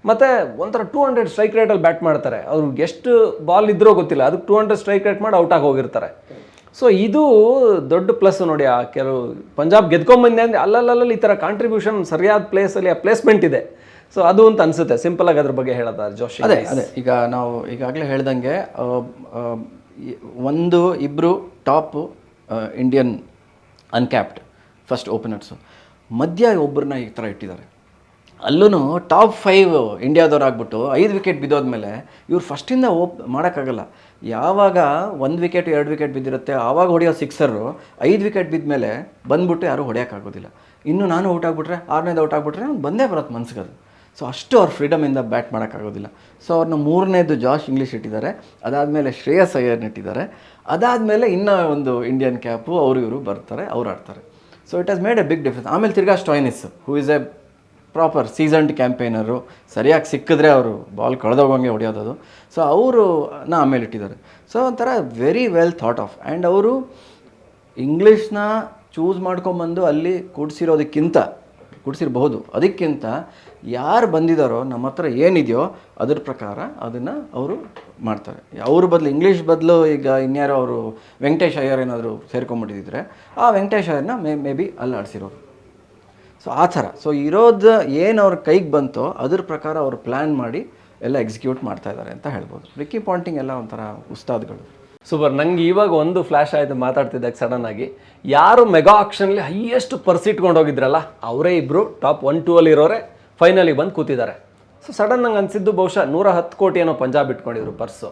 ಮತ್ತು ಒಂಥರ ಟೂ ಹಂಡ್ರೆಡ್ ಸ್ಟ್ರೈಕ್ ರೇಟಲ್ಲಿ ಬ್ಯಾಟ್ ಮಾಡ್ತಾರೆ. ಅವ್ರಿಗೆ ಎಷ್ಟು ಬಾಲ್ ಇದ್ರೋ ಗೊತ್ತಿಲ್ಲ. ಅದಕ್ಕೆ ಟೂ ಹಂಡ್ರೆಡ್ ಸ್ಟ್ರೈಕ್ ರೇಟ್ ಮಾಡಿ ಔಟ್ ಆಗಿ ಹೋಗಿರ್ತಾರೆ. ಸೊ ಇದು ದೊಡ್ಡ ಪ್ಲಸ್ ನೋಡಿ ಆ ಕೆಲವು ಪಂಜಾಬ್ ಗೆದ್ಕೊಂಬಂದೆ ಅಂದರೆ ಅಲ್ಲಲ್ಲಲ್ಲಿ ಈ ಥರ ಕಾಂಟ್ರಿಬ್ಯೂಷನ್ ಸರಿಯಾದ ಪ್ಲೇಸಲ್ಲಿ ಆ ಪ್ಲೇಸ್ಮೆಂಟ್ ಇದೆ. ಸೊ ಅದು ಅಂತ ಅನಿಸುತ್ತೆ. ಸಿಂಪಲಾಗಿ ಅದ್ರ ಬಗ್ಗೆ ಹೇಳೋದ ಜೋಶಿ ಅದೇ ಅದೇ. ಈಗ ನಾವು ಈಗಾಗಲೇ ಹೇಳ್ದಂಗೆ ಒಂದು ಇಬ್ಬರು top Indian uncapped first openers ಮಧ್ಯ ಒಬ್ಬರನ್ನ ಈ ಥರ ಇಟ್ಟಿದ್ದಾರೆ. ಅಲ್ಲೂ ಟಾಪ್ ಫೈವ್ ಇಂಡಿಯಾದವ್ರು ಆಗ್ಬಿಟ್ಟು ಐದು ವಿಕೆಟ್ ಬಿದ್ದೋದ್ಮೇಲೆ ಇವ್ರು ಫಸ್ಟಿಂದ ಓಪ್ ಮಾಡೋಕ್ಕಾಗಲ್ಲ. ಯಾವಾಗ ಒಂದು ವಿಕೆಟ್ ಎರಡು ವಿಕೆಟ್ ಬಿದ್ದಿರುತ್ತೆ, ಆವಾಗ ಹೊಡೆಯೋ ಸಿಕ್ಸರು ಐದು ವಿಕೆಟ್ ಬಿದ್ದ ಮೇಲೆ ಬಂದ್ಬಿಟ್ಟು ಯಾರೂ ಹೊಡೆಯೋಕ್ಕಾಗೋದಿಲ್ಲ ಇನ್ನು ನಾನು ಔಟ್ ಆಗಿಬಿಟ್ರೆ, ಆರನೇದು ಔಟ್ ಆಗಿಬಿಟ್ರೆ ಅವ್ನು ಬಂದೇ ಬರುತ್ತೆ ಮನ್ಸಿಗೆ ಸೊ ಅಷ್ಟು ಅವ್ರ ಫ್ರೀಡಮಿಂದ ಬ್ಯಾಟ್ ಮಾಡೋಕ್ಕಾಗೋದಿಲ್ಲ ಸೊ ಅವ್ರನ್ನ ಮೂರನೇದು ಜಾಶ್ ಇಂಗ್ಲೀಷ್ ಇಟ್ಟಿದ್ದಾರೆ. ಅದಾದಮೇಲೆ ಶ್ರೇಯಸ್ ಅಯ್ಯರ್ನ ಇಟ್ಟಿದ್ದಾರೆ. ಅದಾದಮೇಲೆ ಇನ್ನೂ ಒಂದು ಇಂಡಿಯನ್ ಕ್ಯಾಪು ಅವರು ಇವರು ಬರ್ತಾರೆ, ಅವ್ರು ಆಡ್ತಾರೆ. So it has made a big difference ಆಮೇಲೆ ತಿರ್ಗಾ Stoinis who is a proper seasoned campaigner ಸರಿಯಾಗಿ ಸಿಕ್ಕಿದ್ರೆ ಅವರು ಬಾಲ್ ಕಳೆದೋಗಂಗೆ ಹೊಡೆಯೋದು ಸೊ ಅವರು ಆಮೇಲೆ ಇಟ್ಟಿದ್ದಾರೆ. ಸೊ ಒಂಥರ very well thought of and ಅವರು ಇಂಗ್ಲೀಷ್ನ ಚೂಸ್ ಮಾಡ್ಕೊಂಬಂದು ಅಲ್ಲಿ ಕೂಡಿಸಿರೋದಕ್ಕಿಂತ, ಕೂಡಿಸಿರಬಹುದು, ಅದಕ್ಕಿಂತ ಯಾರು ಬಂದಿದ್ದಾರೋ ನಮ್ಮ ಹತ್ರ ಏನಿದೆಯೋ ಅದ್ರ ಪ್ರಕಾರ ಅದನ್ನು ಅವರು ಮಾಡ್ತಾರೆ. ಅವ್ರ ಬದಲು ಇಂಗ್ಲೀಷ್ ಬದಲು ಈಗ ಇನ್ಯಾರೋ ಅವರು ವೆಂಕಟೇಶ್ ಅಯ್ಯರ್ ಏನಾದರೂ ಸೇರ್ಕೊಂಬಿಟ್ಟಿದ್ರೆ ಆ ವೆಂಕಟೇಶ್ ಅಯ್ಯರ್ನ ಮೇ ಮೇ ಬಿ ಅಲ್ಲಿ ಆಡಿಸಿರೋರು. ಸೊ ಆ ಥರ. ಸೊ ಇರೋದು ಏನು ಅವ್ರ ಕೈಗೆ ಬಂತೋ ಅದ್ರ ಪ್ರಕಾರ ಅವರು ಪ್ಲ್ಯಾನ್ ಮಾಡಿ ಎಲ್ಲ ಎಕ್ಸಿಕ್ಯೂಟ್ ಮಾಡ್ತಾ ಇದ್ದಾರೆ ಅಂತ ಹೇಳ್ಬೋದು. ರಿಕ್ಕಿ ಪಾಯಿಂಟಿಂಗ್ ಎಲ್ಲ ಒಂಥರ ಉಸ್ತಾದ್ಗಳು. ಸೂಪರ್ ನಂಗೆ ಇವಾಗ ಒಂದು ಫ್ಲ್ಯಾಶ್ ಆಯಿತು ಮಾತಾಡ್ತಿದ್ದಾಗ ಸಡನ್ ಆಗಿ. ಯಾರು ಮೆಗಾ ಆಕ್ಷನ್ಲಿ ಹೈಯೆಸ್ಟ್ ಪರ್ಸ್ ಇಟ್ಕೊಂಡು ಹೋಗಿದ್ರಲ್ಲ, ಅವರೇ ಇಬ್ಬರು ಟಾಪ್ ಒನ್ ಟೂ ಅಲ್ಲಿ ಇರೋರೆ. ಫೈನಲಿಗೆ ಬಂದು ಕೂತಿದ್ದಾರೆ. ಸೊ ಸಡನ್ ನಂಗೆ ಅನಿಸಿದ್ದು ಬಹುಶಃ ನೂರ ಹತ್ತು ಕೋಟಿ ಏನೋ ಪಂಜಾಬ್ ಇಟ್ಕೊಂಡಿದ್ರು ಪರ್ಸು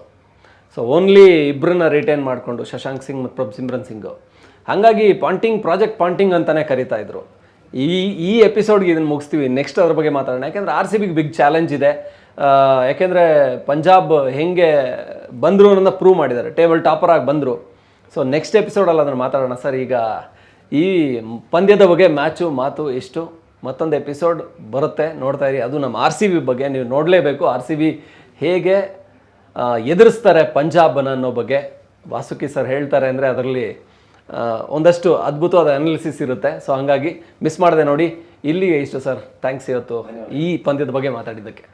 ಸೊ ಓನ್ಲಿ ಇಬ್ಬರನ್ನ ರಿಟೈನ್ ಮಾಡಿಕೊಂಡು ಶಶಾಂಕ್ ಸಿಂಗ್ ಮತ್ತು ಪ್ರಭ್ ಸಿಮ್ರನ್ ಸಿಂಗ್. ಹಾಗಾಗಿ ಪಾಂಟಿಂಗ್ ಪ್ರಾಜೆಕ್ಟ್ ಪಾಂಟಿಂಗ್ ಅಂತಲೇ ಕರಿತಾ ಇದ್ರು. ಈ ಈ ಎಪಿಸೋಡ್ಗೆ ಇದನ್ನು ಮುಗಿಸ್ತೀವಿ. ನೆಕ್ಸ್ಟ್ ಅದ್ರ ಬಗ್ಗೆ ಮಾತಾಡೋಣ. ಯಾಕೆಂದರೆ ಆರ್ ಸಿ ಬಿಗೆ ಬಿಗ್ ಚಾಲೆಂಜ್ ಇದೆ. ಯಾಕೆಂದರೆ ಪಂಜಾಬ್ ಹೆಂಗೆ ಬಂದರು ಅನ್ನೋದನ್ನ ಪ್ರೂವ್ ಮಾಡಿದ್ದಾರೆ. ಟೇಬಲ್ ಟಾಪರ್ ಆಗಿ ಬಂದರು. ಸೊ ನೆಕ್ಸ್ಟ್ ಎಪಿಸೋಡಲ್ಲಿ ಅದನ್ನು ಮಾತಾಡೋಣ ಸರ್. ಈಗ ಈ ಪಂದ್ಯದ ಬಗ್ಗೆ ಮ್ಯಾಚು ಮಾತು ಇಷ್ಟು ಮತ್ತೊಂದು ಎಪಿಸೋಡ್ ಬರುತ್ತೆ, ನೋಡ್ತಾ ಇರಿ. ಅದು ನಮ್ಮ ಆರ್ ಸಿ ಬಿ ಬಗ್ಗೆ, ನೀವು ನೋಡಲೇಬೇಕು ಆರ್ ಸಿ ಬಿ ಹೇಗೆ ಎದುರಿಸ್ತಾರೆ ಪಂಜಾಬನ ಅನ್ನೋ ಬಗ್ಗೆ. ವಾಸುಕಿ ಸರ್ ಹೇಳ್ತಾರೆ ಅಂದರೆ ಅದರಲ್ಲಿ ಒಂದಷ್ಟು ಅದ್ಭುತವಾದ ಅನಾಲಿಸಿಸ್ ಇರುತ್ತೆ. ಸೊ ಹಾಗಾಗಿ ಮಿಸ್ ಮಾಡಿದೆ ನೋಡಿ. ಇಲ್ಲಿಗೆ ಇಷ್ಟು ಸರ್. ಥ್ಯಾಂಕ್ಸ್ ಇವತ್ತು ಈ ಪಂದ್ಯದ ಬಗ್ಗೆ ಮಾತಾಡಿದ್ದಕ್ಕೆ.